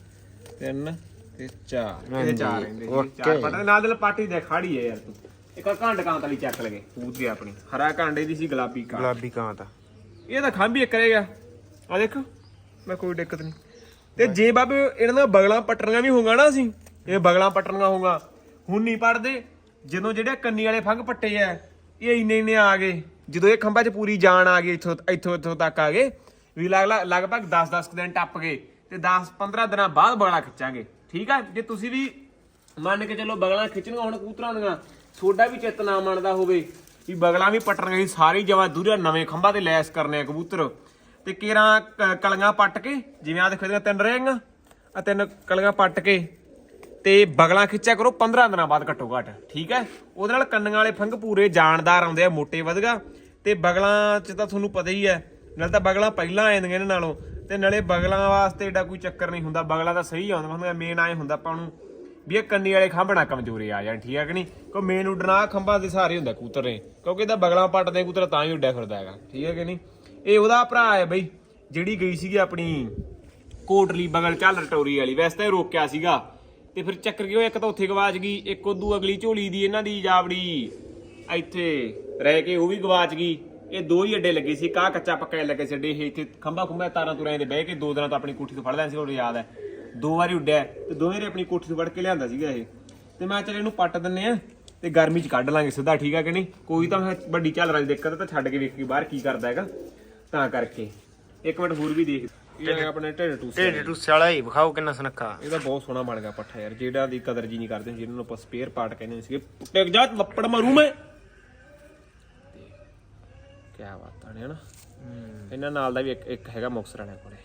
ਤਿੰਨ ਤੇ ਚਾਰ। ਇਹ ਹਾਂਜੀ, ਚਾਰ ਰਹਿੰਦੇ ਜੀ ਓਕੇ। ਚਾਰ ਪਟੇ ਨਾਲ ਦੇ ਪਾਰਟੀ ਦੇ ਖਾੜੀ ਹੈ ਯਾਰ ਤੂੰ। ਇੱਕ ਘੰਡ ਕਾਂਤ ਵਾਲੀ ਚੱਕ ਲਗੇ ਪੂਤ ਦੀ ਆਪਣੀ। ਹਰਾ ਕਾਂਡੇ ਦੀ ਸੀ ਗੁਲਾਬੀ ਕਾਂ ਗੁਲਾਬੀ ਕਾਂ ਤਾਂ। ਇਹ ਤਾਂ ਖੰਭ ਹੀ ਇੱਕ ਰਹਿ ਗਿਆ। ਆ ਦੇਖੋ ਮੈਂ ਕੋਈ ਦਿੱਕਤ ਨਹੀਂ। ਤੇ ਜੇ ਬਾਬੇ ਇਹਨਾਂ ਦਾ ਬਗਲਾਂ ਪਟਣੀਆਂ ਵੀ ਹੋਊਗਾ ਨਾ ਅਸੀਂ ਇਹ ਬਗਲਾਂ ਪਟਣੀਆਂ ਹੋਊਗਾ। ਹੁਣ ਨਹੀਂ ਪੜਦੇ ਜਦੋਂ ਜਿਹੜੇ ਕੰਨੀ ਵਾਲੇ ਫੰਗ ਪੱਟੇ ਆ ਇਹ ਇੰਨੇ ਇੰਨੇ ਆ ਗਏ। ਜਦੋਂ ਇਹ ਖੰਭਾਂ 'ਚ ਪੂਰੀ ਜਾਨ ਆ ਗਈ ਇੱਥੋਂ ਇੱਥੋਂ ਇੱਥੋਂ ਤੱਕ ਆ ਗਏ ਵੀ ਲਗ- ਲਗਭਗ 10-10 ਦਿਨ ਟੱਪ ਗਏ ਤੇ 10-15 ਦਿਨਾਂ ਬਾਅਦ ਬਗਲਾ ਖਿੱਚਾਂਗੇ। ਠੀਕ ਆ? ਜੇ ਤੁਸੀਂ ਵੀ ਮੰਨ ਕੇ ਚੱਲੋ ਬਗਲਾਂ ਖਿੱਚਣੀਆਂ ਹੁਣ ਕਬੂਤਰਾਂ ਦੀਆਂ ਤੁਹਾਡਾ ਵੀ ਚਿੱਤ ਨਾ ਮੰਨਦਾ ਹੋਵੇ ਵੀ ਬਗਲਾਂ ਵੀ ਪੱਟਣੀਆਂ ਸੀ, ਸਾਰੀ ਜਵਾ ਦੂਰਿਆ ਨਵੇਂ ਖੰਭਾਂ ਤੇ ਲੈਸ ਕਰਨੇ ਆ ਕਬੂਤਰ। ਤੇ ਕੇਰਾਂ ਕ- ਕਲੀਆਂ ਪੱਟ ਕੇ, ਜਿਵੇਂ ਆ ਦੇਖੋ ਇਹਦੀਆਂ ਤਿੰਨ ਰਹੇਗਾ ਆ ਤਿੰਨ ਕਲੀਆਂ ਪੱਟ ਕੇ ਤੇ ਬਗਲਾਂ ਖਿੱਚਿਆ ਕਰੋ 15 ਦਿਨਾਂ ਬਾਅਦ ਘੱਟੋ ਘੱਟ, ਠੀਕ ਹੈ? ਉਹਦੇ ਨਾਲ ਕੰਨਾਂ ਵਾਲੇ ਫੰਗ ਪੂਰੇ ਜਾਣਦਾਰ ਆਉਂਦੇ ਆ, ਮੋਟੇ ਵਧਗਾ। ਤੇ ਬਗਲਾਂ 'ਚ ਤਾਂ ਤੁਹਾਨੂੰ ਪਤਾ ਹੀ ਹੈ, ਨਾਲ ਤਾਂ ਬਗਲਾਂ ਪਹਿਲਾਂ ਆ ਜਾਂਦੀਆਂ ਇਹਨਾਂ ਨਾਲੋਂ, ਤੇ ਨਾਲੇ ਬਗਲਾਂ ਵਾਸਤੇ ਏਡਾ ਕੋਈ ਚੱਕਰ ਨਹੀਂ ਹੁੰਦਾ, ਬਗਲਾਂ ਤਾਂ ਸਹੀ ਆਉਂਦਾ ਹੁੰਦਾ ਮੇਨ ਆਏ ਹੁੰਦਾ ਆਪਾਂ ਨੂੰ। ਵੀ ਇਹ ਕੰਨੀ ਵਾਲੇ ਖੰਭ ਨਾ ਕਮਜ਼ੋਰੇ ਆ ਜਾਣ, ਠੀਕ ਹੈ ਕਿ ਨਹੀਂ? ਕੋ ਮੇਨ ਉੱਡਣਾ ਖੰਭਾਂ ਦੇ ਸਾਰੇ ਹੁੰਦਾ ਕੂਤਰ। ਨੇ ਕਿਉਂਕਿ ਇਹਦਾ ਬਗਲਾਂ ਪੱਟਦੇ ਕੂਤਰ ਤਾਂ ਹੀ ਉੱਡਿਆ ਫਿਰਦਾ ਹੈਗਾ, ਠੀਕ ਹੈ ਕਿ ਨਹੀਂ? ਇਹ ਉਹਦਾ ਭਰਾ ਹੈ ਬਈ, ਜਿਹੜੀ ਗਈ ਸੀਗੀ ਆਪਣੀ ਕੋਟਲੀ ਬਗਲ ਚੱਲ ਰਟੋਰੀ ਵਾਲੀ। ਵੈਸੇ ਤਾਂ ਇਹ ਰੋਕਿਆ ਸੀਗਾ। ਤੇ ਫਿਰ ਚੱਕਰ ਕਿਉਂ ਇੱਕ ਤਾਂ ਉੱਥੇ ਗਵਾਚ ਗਈ, ਇੱਕ ਉਦੋਂ ਅਗਲੀ ਝੋਲੀ ਦੀ ਇਹਨਾਂ ਦੀ ਜਾਵੜੀ। ਇੱਥੇ ਰਹਿ ਕੇ ਉਹ ਵੀ ਗਵਾਚ ਗਈ। ਇਹ ਦੋ ਹੀ ਅੱਡੇ ਲੱਗੇ ਸੀ ਕਾ ਕੱਚਾ ਪੱਕਾ ਲੱਗੇ ਸੀ ਅੱਡੇ, ਇਹ ਇੱਥੇ ਖੰਭਾ ਖੁੰਭਾ ਤਾਰਾਂ ਤੁਰਾਂ ਦੇ ਬਹਿ ਕੇ ਦੋ ਦਿਨਾਂ ਤੋਂ ਆਪਣੀ ਕੋਠੀ ਤੋਂ ਫੜ ਲੈਣ ਸੀ ਉਹ ਯਾਦ ਹੈ। ਦੋ ਵਾਰੀ ਉੱਡਿਆ ਤੇ ਦੋਵੇਂ ਵਾਰੀ ਆਪਣੀ ਕੋਠੀ ਤੋਂ ਫੜ ਕੇ ਲਿਆਂਦਾ ਸੀਗਾ ਇਹ। ਤੇ ਮੈਂ ਚੱਲ ਇਹਨੂੰ ਪੱਟ ਦਿੰਨੇ ਆ ਤੇ ਗਰਮੀ ਚ ਕੱਢ ਲਾਂਗੇ ਸਿੱਧਾ ਠੀਕ ਆ ਕਿ ਨਹੀਂ? ਕੋਈ ਤਾਂ ਵੱਡੀ ਚੱਲ ਰਹੀ ਦਿੱਕਤ ਤਾਂ ਛੱਡ ਕੇ ਵੇਖੀ ਬਾਹਰ ਕੀ ਕਰਦਾ ਹੈਗਾ। ਤਾਂ ਕਰਕੇ। ਇੱਕ ਮਿੰਟ ਹੋਰ ਵੀ ਦੇਖ। ਇਹ ਹੈਗਾ ਆਪਣੇ ਢਿੱਡ ਟੂਸੇ ਢੇਡ ਟੂਸੇ ਵਾਲਾ ਹੀ ਵਿਖਾਓ ਕਿੰਨਾ ਸੁਨੱਖਾ। ਇਹਦਾ ਬਹੁਤ ਸੋਹਣਾ ਬਣ ਗਿਆ ਪੱਠਾ ਯਾਰ ਜਿਹੜਾ ਦੀ ਕਦਰ ਜੀ ਨਹੀਂ ਕਰਦੇ ਜਿਹਨਾਂ ਨੂੰ ਆਪਾਂ ਸਪੇਅਰ ਪਾਰਟ ਕਹਿੰਦੇ ਸੀਗੇ। ਟਿਕ ਜਾ ਲੱਪੜ ਮਾਰੂ ਮੈਂ। ਕੀ ਬਾਤਾਂ ਨੇ ਹਨਾ। ਇਹਨਾਂ ਨਾਲ ਦਾ ਵੀ ਇੱਕ ਇੱਕ ਹੈਗਾ ਮੁਕਸਰ ਵਾਲਿਆਂ ਕੋਲੇ।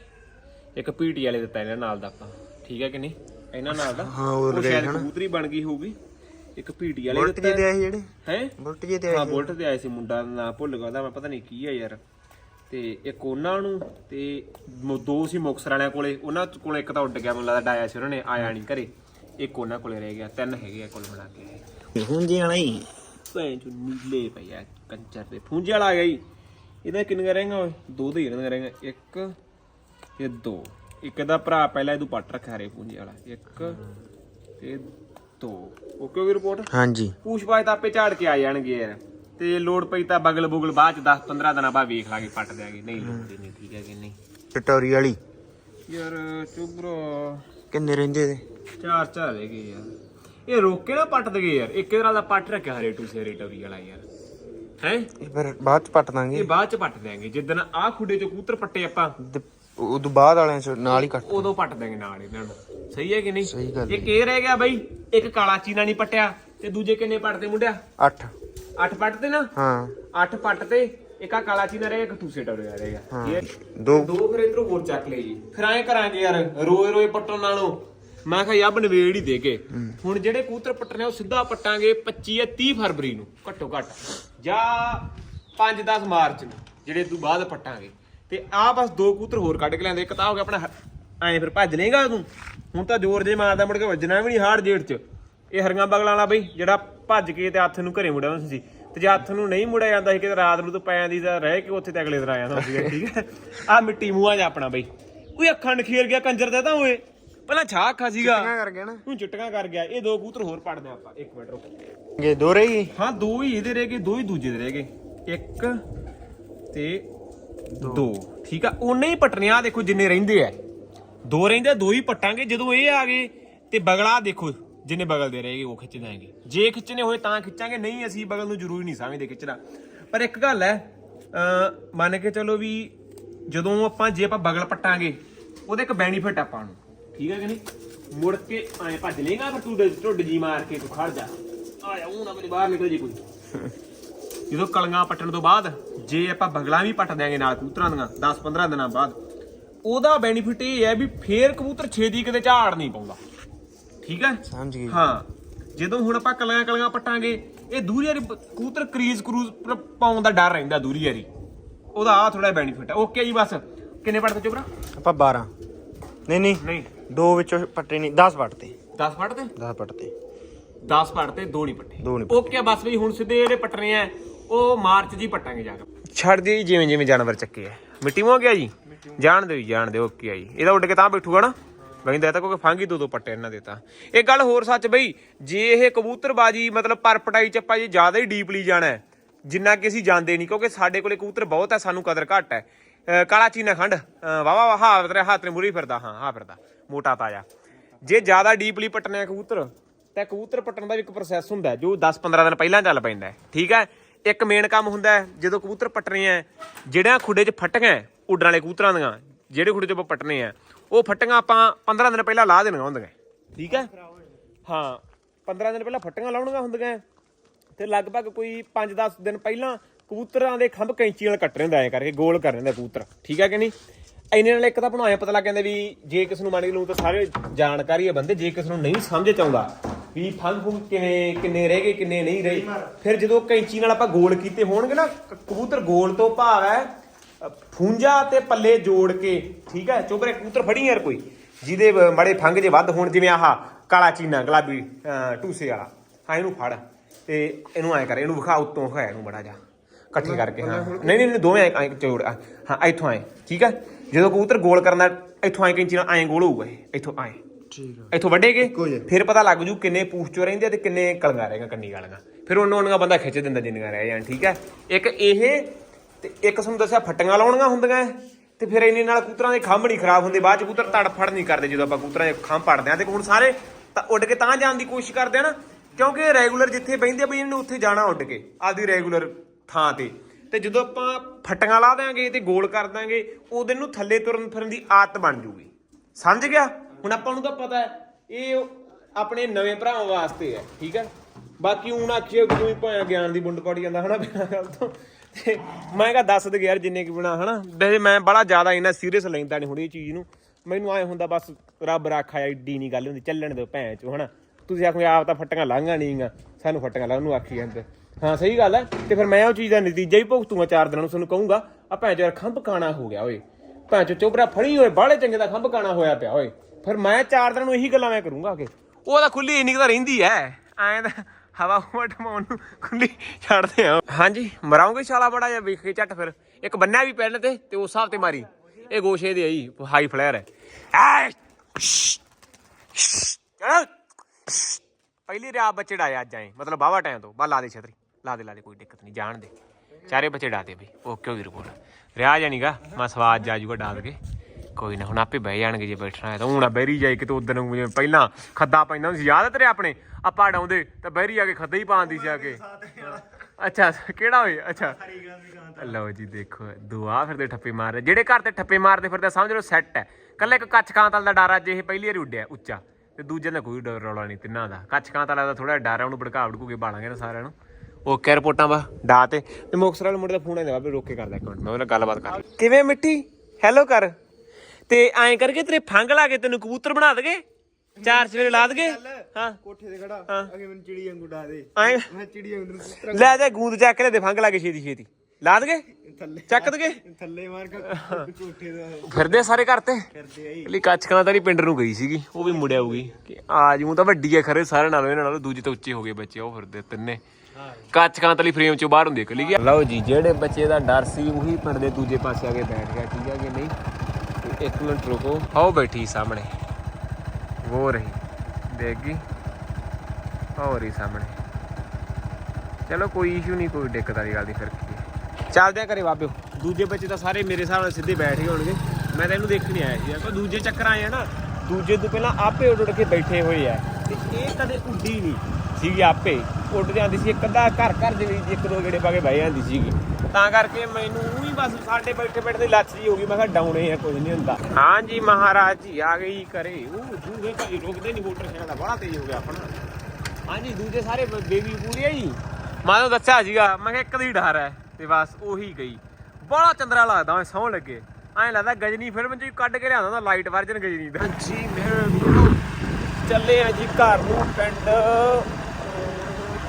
ਇੱਕ ਪੀਟੀ ਵਾਲੇ ਦਿੱਤਾ ਇਹਨਾਂ ਨਾਲ ਦਾ ਆਪਾਂ। ਠੀਕ ਹੈ ਕਿ ਨਹੀਂ? ਇਹਨਾਂ ਨਾਲ ਦਾ। ਹਾਂ, ਉਹ ਲਗਾਏ ਸ਼ਾਇਦ। ਕਬੂਤਰੀ ਬਣ ਗਈ ਹੋਊਗੀ। ਇੱਕ ਪੀਟੀ ਵਾਲੇ ਬੁਲਟ ਜੇ ਤੇ ਆਏ ਜਿਹੜੇ? ਹੈ? ਬੁਲਟ ਜੇ ਤੇ ਹਾਂ ਆਏ ਬੁਲਟ ਤੇ ਆਏ ਸੀ ਮੁੰਡਾ ਦਾ ਨਾਂ ਭੁੱਲ ਗਿਆ ਉਹਦਾ ਮੈਂ ਪਤਾ ਨਹੀਂ ਕੀ ਹੈ ਯਾਰ। ਤੇ ਇੱਕ ਉਹਨਾਂ ਨੂੰ ਤੇ ਦੋ ਸੀ ਮੁਕਸਰ ਵਾਲਿਆਂ ਕੋਲੇ। ਉਹਨਾਂ ਕੋਲੇ ਇੱਕ ਤਾਂ ਉੱਡ ਗਿਆ ਮੈਨੂੰ ਲੱਗਦਾ ਡਾਇਆ ਸੀ ਉਹਨਾਂ ਨੇ ਆਇਆ ਨਹੀਂ ਘਰੇ। ਇੱਕ ਉਹਨਾਂ ਕੋਲੇ ਰਹਿ ਗਿਆ ਤਿੰਨ ਹੈਗੇ ਆ ਕੋਲ ਮਿਲਾ ਕੇ। ਹੁਣ ਜੀ ਵਾਲਾ ਹੀ। ਭੈਣ ਚੋ ਨੀਲੇ ਪਈਆ ਕੰਚਰ ਦੇ। ਫੂੰਜੇ ਵਾਲਾ ਆ ਗਿਆ ਜੀ। ਇਹਦਾ ਕਿੰਨੀਆਂ ਰਹੇਗਾ ਓਏ? ਦੋ ਦੇ ਰਹੇਗਾ ਇੱਕ ਤੇ ਦੋ। ਇੱਕ ਦਾ ਭਰਾ ਪਹਿਲਾਂ ਇਹਨੂੰ ਪੱਟ ਰੱਖਿਆ ਰੇ ਫੂੰਜੇ ਵਾਲਾ। ਇੱਕ ਤੇ ਦੋ। ਓਕੇ ਹੋ ਗਈ ਰਿਪੋਰਟ ਹਾਂਜੀ। ਪੂਛ ਪਾਏ ਤਾਂ ਆਪੇ ਝਾੜ ਕੇ ਆ ਜਾਣਗੇ ਯਾਰ। ਤੇ ਲੋੜ ਪਈ ਤਾਂ ਬਗਲ ਬੁਗਲ ਬਾਅਦ ਚ 10 15 ਦਿਨਾਂ ਬਾਅਦ ਵੇਖ ਲਾਂਗੇ ਪੱਟ ਦਿਆਂਗੇ। ਨਹੀਂ ਲੋੜ ਨਹੀਂ ਠੀਕ ਹੈ ਕਿ ਨਹੀਂ? ਟਟੋਰੀ ਵਾਲੀ। ਯਾਰ ਚੁਬਰੋ ਕਿੰਨੇ ਰਹਿੰਦੇ ਇਹਦੇ? ਚਾਰ ਚਾਰ ਰਹਿ ਗਏ ਯਾਰ। ਇਹ ਰੋਕ ਕੇ ਨਾ ਪੱਟ ਦਗੇ ਯਾਰ। ਇੱਕ ਨਾਲ ਦਾ ਪੱਟ ਰੱਖਿਆ ਹਰੇ ਟੂ ਸੇ ਰੇਟਰੀ ਵਾਲਾ ਯਾਰ। ਹੈ? ਇਹ ਫਿਰ ਬਾਅਦ ਚ ਪੱਟ ਦਾਂਗੇ। ਇਹ ਬਾਅਦ ਚ ਪੱਟ ਦਿਆਂਗੇ। ਜਿੱਦਣ ਆਹ ਖੁੱਡੇ ਚ ਕੂਤਰ ਪੱਟੇ ਆਪਾਂ। ਉਦੋਂ ਬਾਅਦ ਵਾਲਿਆਂ ਚ ਨਾਲ ਹੀ ਕੱਟ ਉਦੋਂ ਪੱਟ ਦਿਆਂਗੇ ਨਾਲ ਇਹਨਾਂ ਨੂੰ। ਸਹੀ ਹੈ ਕਿ ਨਹੀਂ? ਸਹੀ ਗੱਲ ਇੱਕ ਇਹ ਰਹਿ ਗਿਆ ਬਈ? ਇੱਕ ਕਾਲਾ ਚੀਨਾ ਨਹੀਂ ਪੱਟਿਆ ਤੇ ਦੂਜੇ ਕਿੰਨੇ ਪੱਟਦੇ ਮੁੰਡਿਆ? 8 ਅੱਠ ਪੱਟਦੇ ਨਾ? ਹਾਂ। ਅੱਠ ਪੱਟ ਤੇ ਇੱਕ ਆ ਕਾਲਾ ਚੀਨਾ ਰਹਿ ਗਿਆ ਇੱਕ ਟੂਸੇ ਟੋਰੇ ਰਹੇਗਾ ਹਾਂ ਠੀਕ ਹੈ। ਦੋ। ਦੋ ਫਿਰ ਇਧਰੋਂ ਹੋਰ ਚੱਕ ਲਈ ਜੀ। ਫਿਰ ਐਂ ਕਰਾਂਗੇ ਯਾਰ ਰੋਏ ਰੋਏ ਪੱਟਣ ਨਾਲੋਂ। ਮੈਂ ਕਿਹਾ ਯੱਬ ਨਵੇੜ ਹੀ ਦੇ ਕੇ। ਹੁਣ ਜਿਹੜੇ ਕੂਤਰ ਪੱਟਣੇ ਉਹ ਸਿੱਧਾ ਪੱਟਾਂਗੇ 25 ਜਾਂ 30 ਫਰਵਰੀ ਨੂੰ ਘੱਟੋ ਘੱਟ। ਜਾਂ 5-10 ਮਾਰਚ ਨੂੰ ਜਿਹੜੇ ਤੂੰ ਬਾਅਦ ਪੱਟਾਂਗੇ। ਤੇ ਆ ਬਸ ਦੋ ਕੂਤਰ ਹੋਰ ਕੱਢ ਕੇ ਲਿਆਂਦੇ ਇੱਕ ਤਾਂ ਹੋ ਗਿਆ ਆਪਣਾ ਹ- ਐਂ ਫਿਰ ਭੱਜ ਲੇਗਾ ਤੂੰ। ਹੁਣ ਤਾਂ ਜ਼ੋਰ ਜੇ ਮਾਰਦਾ ਮੁੜ ਕੇ ਵੱਜਣਾ ਵੀ ਨਹੀਂ ਹਾਰ ਜੇੜ ਚ। ਇਹ ਹਰੀਆਂ ਬਗਲਾਂ ਵਾਲਾ ਬਈ ਜਿਹੜਾ ਭੱਜ ਕੇ ਤੇ ਹੱਥ ਨੂੰ ਘਰੇ ਮੁੜਿਆ ਹੁੰਦਾ ਸੀ। ਤੇ ਜੇ ਹੱਥ ਨੂੰ ਨਹੀਂ ਮੁੜਿਆ ਜਾਂਦਾ ਸੀ ਕਿਤੇ ਰਾਤ ਨੂੰ ਤਾਂ ਪੈ ਜਾਂਦੀ ਤਾਂ ਰਹਿ ਕੇ ਉੱਥੇ ਤੇ ਅਗਲੇ ਦਿਨ ਆ ਜਾਂਦਾ ਸੀ ਠੀਕ ਹੈ। ਆ ਮਿੱਟੀ ਮੂੰਹਾਂ 'ਚ ਆਪਣਾ ਬਈ। ਕੋਈ ਅੱਖਾਂ ਨਖੇਰ ਗਿਆ ਕੰਜਰ ਦਾ ਤਾਂ ਓਏ। ਪਹਿਲਾਂ ਛਾਹ ਅੱਖਾਂ ਸੀਗਾ। ਕਿੰਨਾ ਕਰ ਗਿਆ ਨਾ। ਹੁਣ ਚਿੱਟੀਆਂ ਕਰ ਗਿਆ। ਇਹ ਦੋ ਕਬੂਤਰ ਹੋਰ ਪੜਦੇ ਆਪਾਂ। ਇੱਕ ਮਿੰਟ ਰੁਕ। ਇਹ ਦੋ ਰਹੀ? ਹਾਂ ਦੋ ਹੀ ਇਹਦੇ ਰਹਿ ਗਏ ਦੋ ਹੀ ਦੂਜੇ ਦੇ ਰਹਿ ਗਏ। ਇੱਕ ਤੇ ਦੋ। ਠੀਕ ਆ? ਉਹਨੇ ਹੀ ਪਟਣੇ ਆ। ਦੇਖੋ ਜਿੰਨੇ ਰਹਿੰਦੇ ਆ। ਦੋ ਰਹਿੰਦੇ ਆ, ਦੋ ਹੀ ਪਟਾਂਗੇ। ਜਦੋਂ ਇਹ ਆ ਗਏ ਤੇ ਬਗਲਾ ਦੇਖੋ ਜਿੰਨੇ ਬਗਲ ਦੇ ਰਹੇਗੇ ਉਹ ਖਿੱਚ ਦਾਂਗੇ ਜੇ ਖਿੱਚਣੇ ਹੋਏ ਤਾਂ ਖਿੱਚਾਂਗੇ ਨਹੀਂ ਅਸੀਂ ਬਗਲ ਨੂੰ ਜ਼ਰੂਰੀ ਨਹੀਂ ਸਮਝਦੇ ਖਿੱਚਣਾ। ਪਰ ਇੱਕ ਗੱਲ ਹੈ ਅ ਮੰਨ ਕੇ ਚਲੋ ਵੀ ਜਦੋਂ ਆਪਾਂ ਜੇ ਆਪਾਂ ਬਗਲ ਪੱਟਾਂਗੇ ਉਹਦਾ ਇੱਕ ਬੈਨੀਫਿਟ ਆਪਾਂ ਨੂੰ। ਠੀਕ ਹੈ ਕਿ ਨਹੀਂ? ਮੁੜ ਕੇ ਐ ਭੱਜ ਲੇਗਾ ਪਰ ਤੂੰ ਢੁੱਡ ਜੀ ਮਾਰ ਕੇ ਤੂੰ ਖੜ ਜਾ। ਆਇਆ ਉਹ ਨਾ ਮੇਰੇ ਬਾਹਰ ਨਿਕਲ ਜੀ ਕੋਈ। ਜਦੋਂ ਕਲੀਆਂ ਪੱਟਣ ਤੋਂ ਬਾਅਦ ਜੇ ਆਪਾਂ ਬਗਲਾਂ ਵੀ ਪੱਟ ਦਿਆਂਗੇ ਨਾਲ ਕਬੂਤਰਾਂ ਦੀਆਂ 10-15 ਦਿਨਾਂ ਬਾਅਦ ਉਹਦਾ ਬੈਨੀਫਿਟ ਇਹ ਹੈ ਵੀ ਫੇਰ ਕਬੂਤਰ ਛੇਤੀ ਕਿਤੇ ਝਾੜ ਨਹੀਂ ਪਾਉਂਦਾ। ਠੀਕ ਹੈ? ਸਮਝ ਹਾਂ। ਜਦੋਂ ਹੁਣ ਆਪਾਂ ਕਲੀਆਂ ਕਲੀਆਂ ਪੱਟਾਂਗੇ ਇਹ ਦੂਰੀ ਬ- ਕਬੂਤਰ ਕਰੀਜ਼ ਕਰੂਜ਼ ਪਾਉਣ ਦਾ ਡਰ ਰਹਿੰਦਾ ਦੂਰੀ ਵਾਰੀ। ਉਹਦਾ ਆ ਥੋੜਾ ਬੈਨੀਫਿਟ ਹੈ। ਓਕੇ ਜੀ ਬਸ। ਕਿੰਨੇ ਪੱਟਦੇ ਚੁਬਰਾ ਆਪਾਂ 12 ਨਹੀਂ ਨਹੀਂ। ਨਹੀਂ। ਦੋ ਵਿੱਚੋਂ ਪੱਟੇ ਨਹੀਂ 10 ਪੱਟਦੇ 10 ਪੱਟਦੇ? 10 ਪੱਟਦੇ 10 ਪੱਟਦੇ ਦੋ ਨਹੀਂ ਪੱਟੇ। ਦੋ ਨਹੀਂ ਓਕੇ ਬਸ ਵੀ ਹੁਣ ਸਿੱਧੇ ਜਿਹੜੇ ਪੱਟਣੇ ਆ ਉਹ ਮਾਰਚ ਜੀ ਪੱਟਾਂਗੇ ਜਾ ਕੇ। ਛੱਡ ਦਿਓ ਜੀ ਜਿਵੇਂ ਜਿਵੇਂ ਜਾਨਵਰ ਚੱਕੇ ਆ। ਮਿੱਟੀ ਮੋ ਗਿਆ ਜੀ? ਜਾਣ ਦਿਓ ਜੀ ਜਾਣ ਦਿਓ ਓਕੇ ਆ ਜੀ। ਇਹਦਾ ਉੱਡ ਕੇ ਤਾਂ ਬੈਠੂਗਾ ਨਾ? ਕਹਿੰਦਾ ਤਾਂ ਕੋਈ ਫਾਂਗੀ ਦੋ ਦੋ ਪੱਟੇ ਇਹਨਾਂ ਦੇ ਤਾਂ। ਇਹ ਗੱਲ ਹੋਰ ਸੱਚ ਬਈ ਜੇ ਇਹ ਕਬੂਤਰਬਾਜੀ ਮਤਲਬ ਪਰ ਪਟਾਈ ਚ ਆਪਾਂ ਜੇ ਜ਼ਿਆਦਾ ਹੀ ਡੀਪਲੀ ਜਾਣਾ ਹੈ, ਜਿੰਨਾ ਕਿ ਅਸੀਂ ਜਾਣਦੇ ਨਹੀਂ ਕਿਉਂਕਿ ਸਾਡੇ ਕੋਲੇ ਕਬੂਤਰ ਬਹੁਤ ਹੈ ਸਾਨੂੰ ਕਦਰ ਘੱਟ ਹੈ। ਅਹ ਕਾਲਾ ਚੀਨਾ ਖੰਡ। ਵਾਵਾ ਵਾਹ ਹਾ ਤੇਰੇ ਹੱਥ ਨੇ ਮੁਰੀ ਫਿਰਦਾ ਹਾਂ ਹਾਂ ਫਿਰਦਾ। ਮੋਟਾ ਤਾਜਾ। ਜੇ ਜ਼ਿਆਦਾ ਡੀਪਲੀ ਪਟਨੇ ਕਬੂਤਰ ਤਾਂ ਕਬੂਤਰ ਪਟਣ ਦਾ ਵੀ ਇੱਕ ਪ੍ਰੋਸੈਸ ਹੁੰਦਾ ਹੈ, ਜੋ 10-15 ਦਿਨ ਪਹਿਲਾਂ ਚੱਲ ਪੈਂਦਾ ਹੈ, ਠੀਕ ਹੈ? ਇੱਕ ਮੇਨ ਕੰਮ ਹੁੰਦਾ ਜਦੋਂ ਕਬੂਤਰ ਪਟਣੇ ਆ ਜਿਹੜਿਆਂ ਖੁੱਡੇ 'ਚ ਫਟੀਆਂ ਹੈ, ਉੱਡਣ ਵਾਲੇ ਕਬੂਤਰਾਂ ਦੀਆਂ ਜਿਹੜੇ ਖੁੱਡੇ 'ਚ ਆਪਾਂ ਪਟਣੇ ਆ ਉਹ ਫਟੀਆਂ ਆਪਾਂ 15 ਦਿਨ ਪਹਿਲਾਂ ਲਾ ਦੇਣੀਆਂ ਹੁੰਦੀਆਂ। ਠੀਕ ਹੈ ਹਾਂ 15 ਦਿਨ ਪਹਿਲਾਂ ਫੱਟੀਆਂ ਲਾਉਣੀਆਂ ਹੁੰਦੀਆਂ ਤੇ ਲਗਭਗ ਕੋਈ 5-10 ਦਿਨ ਪਹਿਲਾਂ ਕਬੂਤਰਾਂ ਦੇ ਖੰਭ ਕੈਂਚੀ ਨਾਲ ਕੱਟ ਰਹਿੰਦਾ ਐ ਕਰਕੇ ਗੋਲ ਕਰ ਰਹਿੰਦਾ ਕਬੂਤਰ। ਠੀਕ ਹੈ ਕਿ ਨਹੀਂ? ਇੰਨੇ ਨਾਲ ਇੱਕ ਤਾਂ ਆਪਾਂ ਨੂੰ ਪਤਾ ਲੱਗ ਜਾਂਦਾ ਵੀ ਜੇ ਕਿਸ ਨੂੰ ਮੰਨ ਕੇ ਲਊ ਤਾਂ ਸਾਰੇ ਜਾਣਕਾਰੀ ਹੈ ਬੰਦੇ ਜੇ ਕਿਸ ਨੂੰ ਨਹੀਂ ਸਮਝ ਚ ਆਉਂਦਾ ਵੀ ਫੰਗ ਫੁੰਗ ਕਿਵੇਂ ਕਿੰਨੇ ਰਹਿ ਗਏ ਕਿੰਨੇ ਨਹੀਂ ਰਹੇ। ਫਿਰ ਜਦੋਂ ਕੈਂਚੀ ਨਾਲ ਆਪਾਂ ਗੋਲ ਕੀਤੇ ਹੋਣਗੇ ਨਾ ਕ- ਕਬੂਤਰ ਗੋਲ ਤੋਂ ਭਾਵ ਹੈ ਅ, ਫੂੰਜਾ ਤੇ ਪੱਲੇ ਜੋੜ ਕੇ ਠੀਕ ਹੈ ਚੋਬਰੇ ਕਬੂਤਰ ਫੜੀ ਯਾਰ ਕੋਈ। ਜਿਹਦੇ ਬ- ਮਾੜੇ ਫੰਗ ਜੇ ਵੱਧ ਹੋਣ ਜਿਵੇਂ ਆਹ ਕਾਲਾ ਚੀਨਾ ਗੁਲਾਬੀ ਅ, ਟੂਸੇ ਵਾਲਾ। ਹਾਂ ਇਹਨੂੰ ਫੜ ਤੇ ਇਹਨੂੰ ਐ ਕਰ ਇਹਨੂੰ ਵਿਖਾ ਉੱਤੋਂ ਵਿਖਾ ਇਹਨੂੰ ਬੜਾ ਜਾ ਇਕੱਠੇ ਕਰਕੇ ਹਾਂ। ਨਹੀਂ ਨਹੀਂ ਨਹੀਂ, ਦੋਵੇਂ ਐਂ ਐਂ ਜੋੜ ਹਾਂ ਇੱਥੋਂ ਐ ਠੀਕ ਹੈ? ਜਦੋਂ ਕਬੂਤਰ ਗੋਲ ਕਰਨਾ ਇੱਥੋਂ ਐਂ ਕੈਂਚੀ ਨਾਲ ਐਂ ਗੋਲ ਹੋਊਗਾ ਇਹ ਇੱਥੋਂ ਐਂ। ਠੀਕ ਆ। ਇੱਥੋਂ ਜਿਹੇ। ਫਿਰ ਪਤਾ ਲੱਗ ਜੂ ਕਿੰਨੇ ਪੂਛ ਚੋ ਰਹਿੰਦੇ ਤੇ ਕਿੰਨੇ ਕਲਗਾ ਰਹੇਗਾ ਕੰਨੀ ਵਾਲੀਆਂ। ਫਿਰ ਉਹਨਾਂ ਉਹਨਾਂ ਬੰਦਾ ਖਿੱਚ ਦਿੰਦਾ ਜਿੰਨੀਆਂ ਰਹਿ ਜਾਣ ਠੀਕ ਹੈ ਇੱਕ ਇਹ ਤੇ ਇੱਕ ਤੁਹਾਨੂੰ ਦੱਸਿਆ ਫੱਟੀਆਂ ਲਾਉਣੀਆਂ ਹੁੰਦੀਆਂ ਤੇ ਫਿਰ ਇੰਨੇ ਨਾਲ ਕਬੂਤਰਾਂ ਦੇ ਖੰਭ ਨਹੀਂ ਖਰਾਬ ਹੁੰਦੇ ਬਾਅਦ ਚ ਕਬੂਤਰ ਤੜ ਫੜ ਨਹੀਂ ਕਰਦੇ ਜਦੋਂ ਆਪਾਂ ਕਬੂਤਰਾਂ ਦੇ ਖੰਭ ਪੜਦੇ ਆ। ਤੇ ਹੁਣ ਸਾਰੇ ਤਾਂ ਉੱਡ ਕੇ ਤਾਂ ਜਾਣ ਦੀ ਕੋਸ਼ਿਸ਼ ਕਰਦੇ ਆ ਨਾ ਕਿਉਂਕਿ ਰੈਗੂਲਰ ਜਿੱਥੇ ਬਹਿੰਦੇ ਆ ਬਈ ਇਹਨੂੰ ਉੱਥੇ ਜਾਣਾ ਉੱਡ ਕੇ ਆਪਦੀ ਰੈਗੂਲਰ ਥਾਂ ਤੇ। ਤੇ ਜਦੋਂ ਆਪਾਂ ਫੱਟੀਆਂ ਲਾ ਦਿਆਂਗੇ ਤੇ ਗੋਲ ਕਰ ਦਾਂਗੇ ਉਹਦੇ ਨੂੰ ਥੱਲੇ ਤੁਰਨ ਫਿਰਨ ਦੀ ਆਦਤ ਬਣ ਜੂਗੀ। ਸਮਝ ਗਿਆ? ਹੁਣ ਆਪਾਂ ਨੂੰ ਤਾਂ ਪਤਾ ਹੈ, ਇਹ ਆਪਣੇ ਨਵੇਂ ਭਰਾਵਾਂ ਵਾਸਤੇ ਹੈ, ਠੀਕ ਹੈ? ਬਾਕੀ ਹੁਣ ਆਖੀਏ ਕਿ ਤੂੰ ਭਾਵੇਂ ਗਿਆਨ ਦੀ ਬੁੰਡ ਪੜੀ ਜਾਂਦਾ, ਹਨਾ ਬਿਨਾਂ ਗੱਲ ਤੋਂ। ਤੇ ਮੈਂ ਕਿਹਾ ਦੱਸ ਦੇ ਯਾਰ ਜਿੰਨੇ ਕਿ ਬਣਾ, ਹਨਾ? ਵੈਸੇ ਮੈਂ ਬੜਾ ਜ਼ਿਆਦਾ ਇੰਨਾ ਸੀਰੀਅਸ ਲੈਂਦਾ ਨਹੀਂ ਹੁਣ ਇਹ ਚੀਜ਼ ਨੂੰ। ਮੈਨੂੰ ਐ ਹੁੰਦਾ ਬਸ ਰੱਬ ਰਾਖਾ ਐਡੀ ਨਹੀਂ ਗੱਲ ਹੁੰਦੀ, ਚੱਲਣ ਦਿਓ ਭੈਣ ਚੋ ਹਨਾ? ਤੁਸੀਂ ਆਖੋ ਆਪ ਤਾਂ ਫੱਟੀਆਂ ਲਾਂਘਾਂ ਨਹੀਂਗਾ ਸਾਨੂੰ ਫੱਟੀਆਂ ਲਾਉਣ ਨੂੰ ਆਖੀ ਜਾਂਦੇ। ਹਾਂ, ਸਹੀ ਗੱਲ ਹੈ। ਤੇ ਫਿਰ ਮੈਂ ਉਹ ਚੀਜ਼ ਦਾ ਨਤੀਜਾ ਹੀ ਭੁਗਤੂਗਾ ਚਾਰ ਦਿਨਾਂ ਨੂੰ, ਤੁਹਾਨੂੰ ਕਹੂੰਗਾ, ਆ ਭੈਣ ਚੋ ਖੰਭ ਕਾਣਾ ਹੋ ਗਿਆ, ਓਏ। ਭੈਣ ਚੋ ਚੋਬਰਾ ਫੜੀ ਹੋਏ ਬਾਹਲੇ ਚੰਗੇ ਦਾ ਖੰਭ ਕਾਣਾ ਹੋਇਆ ਪਿਆ, ਓਏ। ਫਿਰ ਮੈਂ ਚਾਰ ਦਿਨਾਂ ਨੂੰ ਇਹੀ ਗੱਲਾਂ ਮੈਂ ਕਰੂੰਗਾ ਕਿ। ਉਹ ਤਾਂ ਖੁੱਲੀ ਇੰਨੀ ਕੁ ਤਾਂ ਰਹਿੰਦੀ ਐ। ਐਂ ਤਾਂ ਹਵਾ ਹੁਵਾ ਟਮਾਉਣ ਨੂੰ ਖੁੱਲੀ ਛੱਡਦੇ ਆ। ਹਾਂਜੀ ਮਰਾਉਂਗੇ ਛਾਲਾ ਬੜਾ ਜਿਹਾ ਵੇਖ ਕੇ ਝੱਟ ਫਿਰ। ਇੱਕ ਬੰਨਿਆ ਵੀ ਪੈਣ ਤੇ ਤੇ ਉਸ ਹਿਸਾਬ ਤੇ ਮਾਰੀ। ਇਹ ਗੋਸ਼ੇ ਦੇ ਆਈ ਹਾਈ ਫਲੇਅਰ ਹੈ ਐ। ਚਲ ਪਹਿਲੀ ਰਿਆ ਬੱਚੇ ਡਾਇਆ ਅੱਜ ਆਏ ਮਤਲਬ ਬਾਵਾ ਟਾਈਮ ਤੋਂ। ਬਾ ਲਾ ਦੇ ਛਤਰੀ। ਲਾ ਦੇ ਲਾ ਦੇ ਕੋਈ ਦਿੱਕਤ ਨਹੀਂ ਜਾਣ ਦੇ। ਚਾਰੇ ਬੱਚੇ ਡਾਤੇ ਬਈ। ਓਕੇ ਹੋ ਗਈ ਰਿਪੋਰਟ ਰਿਆ ਜਾਣੀਗਾ ਮੈਂ ਸਵਾਦ ਜਾ ਜੂਗਾ ਡਾਲ ਕੇ। ਕੋਈ ਨਾ, ਹੁਣ ਆਪੇ ਬਹਿ ਜਾਣਗੇ ਜੇ ਬੈਠਣਾ ਹੈ ਤਾਂ। ਹੁਣ ਬਹਿਰੀ ਜਾਈ ਕਿਤੇ ਉਦੋਂ ਨੂੰ ਜਿਵੇਂ ਪਹਿਲਾਂ ਖੱਦਾ ਪੈਂਦਾ ਹੁੰਦਾ ਸੀ, ਯਾਦ ਹੈ ਤੇਰੇ ਆਪਣੇ? ਆਪਾਂ ਡਾਉਂਦੇ ਤਾਂ ਬਹਿਰੀ ਆ ਕੇ ਖੱਦਾ ਹੀ ਪਾਉਂਦੀ ਸੀ ਆ ਕੇ। ਅੱਛਾ, ਕਿਹੜਾ ਹੋਏ ਅੱਛਾ। ਲਓ ਜੀ, ਦੇਖੋ ਦੁਆ ਫਿਰਦੇ ਠੱਪੇ ਮਾਰ ਜਿਹੜੇ ਘਰ ਤੇ ਠੱਪੇ ਮਾਰਦੇ ਫਿਰਦੇ ਸਮਝ ਲਓ ਸੈੱਟ ਹੈ। ਕੱਲੇ ਇੱਕ ਕੱਚ ਕਾਂਤਲ ਦਾ ਡਰ ਅੱਜ ਇਹ ਪਹਿਲੀ ਵਾਰੀ ਉੱਡਿਆ, ਉੱਚਾ। ਤੇ ਦੂਜੇ ਦਾ ਕੋਈ ਡਰ, ਰੌਲਾ ਨਹੀਂ, ਤਿੰਨਾਂ ਦਾ। ਕੱਚ ਕਾਂਤਲ ਦਾ ਥੋੜਾ ਡਰ ਹੈ ਉਹਨੂੰ ਭੜਕਾ ਭੜਕੂ ਕੇ ਬਾਲਾਂਗੇ ਨਾ ਸਾਰਿਆਂ ਨੂੰ। ਓਕੇ, ਰਿਪੋਰਟਾਂ ਵਾ ਡਾ ਤੇ। ਤੇ ਮੁਕਸਰ ਵਾਲੇ ਮੁੰਡੇ ਦਾ ਫੋਨ ਆਇਆ ਵੀ ਰੋਕ ਕੇ ਕਰਦਾ ਇੱਕ ਮਿੰਟ, ਮੈਂ ਉਹਨਾਂ ਨਾਲ ਗੱਲਬਾਤ ਕਰ ਕਿਵੇਂ ਮਿੱਟੀ? ਹੈਲੋ ਕਰ। ਤੇ ਐਂ ਕਰਕੇ ਤੇਰੇ ਫੰਗ ਲਾ ਕੇ ਤੈਨੂੰ ਕਬੂਤਰ ਬਣਾ ਦਗੇ? ਚਾਰ ਸਵੇਰੇ ਲਾ ਦਗੇ? ਹਾਂ। ਕੋਠੇ ਤੇ ਖੜਾ। ਹਾਂ। ਅਗੇ ਮੈਨੂੰ ਚਿੜੀ ਵਾਂਗੂ ਡਾ ਦੇ। ਐਂ। ਮੈਂ ਚਿੜੀ ਵਾਂਗੂ ਨੂੰ ਲੈ ਜਾ ਗੂੰਦ ਚੱਕ ਲੈ ਦੇ ਫੰਗ ਲਾ ਕੇ ਛੇਤੀ ਛੇਤੀ। ਲਾ ਦਗੇ? ਥੱਲੇ ਚੱਕ ਦਗੇ? ਥੱਲੇ ਮਾਰ ਕੇ ਕੋਠੇ ਦਾ। ਫਿਰਦੇ ਆ ਸਾਰੇ ਘਰ ਤੇ? ਕਰਦੇ ਆਈ ਲਈ ਕੱਚਕਾਂ ਤਾਂ ਨਹੀਂ ਪਿੰਡ ਨੂੰ ਗਈ ਸੀਗੀ ਉਹ ਵੀ ਮੁੜ ਆਊਗੀ ਕਿ ਆ ਜੂ ਤਾਂ ਵੱਡੀ ਹੈ ਖਰੇ ਸਾਰਿਆਂ ਨਾਲੋਂ ਇਹਨਾਂ ਨਾਲੋਂ ਦੂਜੇ ਤੋਂ ਉੱਚੇ ਹੋ ਗਏ ਬੱਚੇ ਉਹ ਫਿਰਦੇ ਤਿੰਨੇ। ਕੱਚਕਾਂ ਤਲੀ ਫਰੇਮ ਚੋਂ ਬਾਹਰ ਹੁੰਦੀ ਕਲੀ ਗਿਆ ਲਓ ਜੀ ਜਿਹੜੇ ਬੱਚੇ ਦਾ ਡਰ ਸੀ ਉਹੀ ਪਰਦੇ ਦੂਜੇ ਪਾਸੇ ਆ ਕੇ ਬੈਠ ਗਿਆ ਠੀਕ ਹੈ ਕਿ ਨਹੀਂ? ਤੇ ਇੱਕ ਮਿੰਟ ਰੁਕੋ। ਆਓ ਬੈਠੀ ਸਾਹਮਣੇ। ਉਹ ਰਹੀ। ਦੇਖ ਗਈ ਹੋ ਰਹੀ ਸਾਹਮਣੇ। ਚਲੋ ਕੋਈ ਇਸ਼ੂ ਨਹੀਂ, ਕੋਈ ਦਿੱਕਤ ਵਾਲੀ ਗੱਲ ਨਹੀਂ, ਫਿਰ ਕੀ ਹੈ। ਚੱਲਦੇ ਆ ਘਰੇ ਬਾਬਿਓ। ਦੂਜੇ ਬੱਚੇ ਤਾਂ ਸਾਰੇ ਮੇਰੇ ਹਿਸਾਬ ਨਾਲ ਸਿੱਧੇ ਬੈਠ ਗਏ ਹੋਣਗੇ। ਮੈਂ ਤਾਂ ਇਹਨੂੰ ਦੇਖਣ ਨਹੀਂ ਆਇਆ ਸੀ ਕੋਈ ਦੂਜੇ ਚੱਕਰ ਆਏ ਆ ਨਾ, ਦੂਜੇ ਤੋਂ ਪਹਿਲਾਂ ਆਪੇ ਉੱਡ ਉੱਡ ਕੇ ਬੈਠੇ ਹੋਏ ਆ। ਤੇ ਇਹ ਕਦੇ ਉੱਡੀ ਨਹੀਂ। ਸੀਗੀ ਆਪੇ। ਉੱਡ ਜਾਂਦੀ ਸੀ ਇੱਕ ਅੱਧਾ ਘਰ ਘਰ ਦੇ ਵਿੱਚ ਇੱਕ ਦੋ ਗੇੜੇ ਪਾ ਕੇ ਬਹਿ ਜਾਂਦੀ ਸੀਗੀ। ਤਾਂ ਕਰਕੇ ਮੈਨੂੰ ਹੀ ਬਸ ਸਾਡੇ ਬੈਠੇ ਬੈਠੇ ਲੱਤ ਜੀ ਹੋ ਗਈ ਮੈਂ ਕਿਹਾ ਡਾਉਣੇ ਆ ਕੁਝ ਨਹੀਂ ਹੁੰਦਾ। ਹਾਂਜੀ ਮਹਾਰਾਜ ਜੀ ਆ ਗਈ ਕਰੇ ਉਹ ਦੂਜੇ ਭਾਈ ਰੁਕਦੇ ਨਹੀਂ ਮੋਟਰਸਾਈਕਲ ਦਾ ਬੜਾ ਤੇਜ਼ ਹੋ ਗਿਆ ਆਪਣਾ। ਹਾਂਜੀ ਦੂਜੇ ਸਾਰੇ ਬੇਬੀ ਪੂਰੇ ਆ ਜੀ ਮੈਂ ਤਾਂ ਦੱਸਿਆ ਸੀਗਾ ਮੈਂ ਕਿਹਾ ਇੱਕ ਦੀ ਡਰ ਹੈ ਤੇ ਬਸ ਉਹੀ ਗਈ। ਬੜਾ ਚੰਦਰਾ ਲੱਗਦਾ ਮੈਂ ਸੌਂ ਲੱਗੇ। ਐਂ ਲੱਗਦਾ ਗਜਨੀ ਫਿਲਮ ਚ ਹੀ ਕੱਢ ਕੇ ਲਿਆਉਂਦਾ ਲਾਈਟ ਵਰਜਨ ਗਜਨੀ ਦਾ। ਜੀ ਮੇਰੇ ਚੱਲੇ ਆ ਜੀ ਘਰ ਨੂੰ ਪਿੰਡ।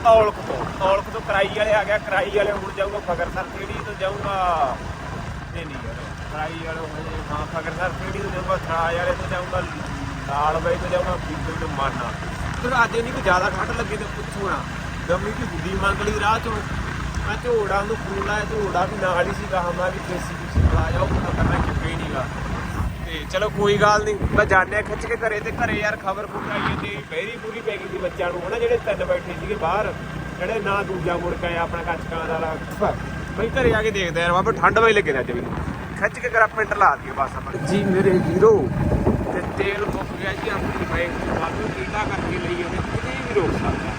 ਔਲਖ ਤੋਂ ਔਲਖ ਤੋਂ ਕਰਾਈ ਵਾਲੇ ਆ ਗਿਆ, ਕਰਾਈ ਵਾਲੇ ਹੁਣ ਜਾਊਗਾ ਫਗਰਸਰ ਕਿਹੜੀ ਤੋਂ ਜਾਊਗਾ? ਨਹੀਂ ਨਹੀਂ, ਯਾਰ, ਕਰਾਈ ਵਾਲੇ ਹਜੇ ਹਾਂ ਫਗਰਸਰ ਪੀੜੀ ਤੋਂ ਜਾਊਗਾ? ਥਰਾਜ ਵਾਲੇ ਤੋਂ ਜਾਊਗਾ, ਲਾਲ ਬਾਈ ਤੋਂ ਜਾਊਗਾ, ਬੀਬੀ ਤੋਂ ਮਾਨਾ। ਤੇ ਅੱਜ ਨਹੀਂ ਕੋਈ ਜ਼ਿਆਦਾ ਠੰਡ ਲੱਗੇ ਤੇ ਪੁੱਛੋ ਨਾ ਗਮੀ ਦੀ ਗੁੱਡੀ ਮੰਗ ਲਈ ਰਾਹ ਚੋਂ? ਮੈਂ ਝੋੜਾ ਨੂੰ ਫੋਨ ਲਾਇਆ, ਝੋੜਾ ਵੀ ਨਾਲ ਹੀ ਸੀਗਾ, ਹਮਾ ਵੀ ਦੇਸੀ ਕੁਛ ਬੁਲਾ ਜਾਓ ਪਤਾ ਕਰਨਾ ਚੁੱਕੇ ਹੀ ਨਹੀਂਗਾ ਤੇ ਚਲੋ ਕੋਈ ਗੱਲ ਨਹੀਂ ਮੈਂ ਜਾਣਿਆ ਖਿੱਚ ਕੇ ਘਰੇ ਤੇ ਘਰੇ ਯਾਰ ਖਬਰ ਖੁਬਰ ਆਈ ਤੇ ਬਹਿਰੀ ਪੂਰੀ ਪੈ ਗਈ ਸੀ ਬੱਚਿਆਂ ਨੂੰ। ਹਨਾ ਜਿਹੜੇ ਤਿੰਨ ਬੈਠੇ ਸੀਗੇ ਬਾਹਰ ਜਿਹੜੇ ਨਾ ਦੂਜਾ ਮੁੜ ਕੇ ਆਇਆ ਆਪਣਾ ਕੱਚਕਾਂ ਦਾ ਬਈ ਘਰੇ ਆ ਕੇ ਦੇਖਦੇ ਯਾਰ ਬਾਬਾ ਠੰਡ ਵਾਈ ਲੱਗੇ ਅੱਜ ਮੈਨੂੰ ਖਿੱਚ ਕੇ ਕਰਾ ਪਿੰਡ ਲਾ ਦਈਏ ਬਸ ਆਪਾਂ। ਜੀ ਮੇਰੇ ਵੀਰੋ। ਤੇ ਤੇਲ ਮੁੱਕ ਗਿਆ ਜੀ ਆਪਣੀ ਬਾਈਕ ਤੋਂ ਬਾਅਦ ਕੀਟਾ ਕਰਕੇ ਲਈ ਉਹਨੇ ਕਿਤੇ ਵੀ ਰੋਕ ਸਕਦਾ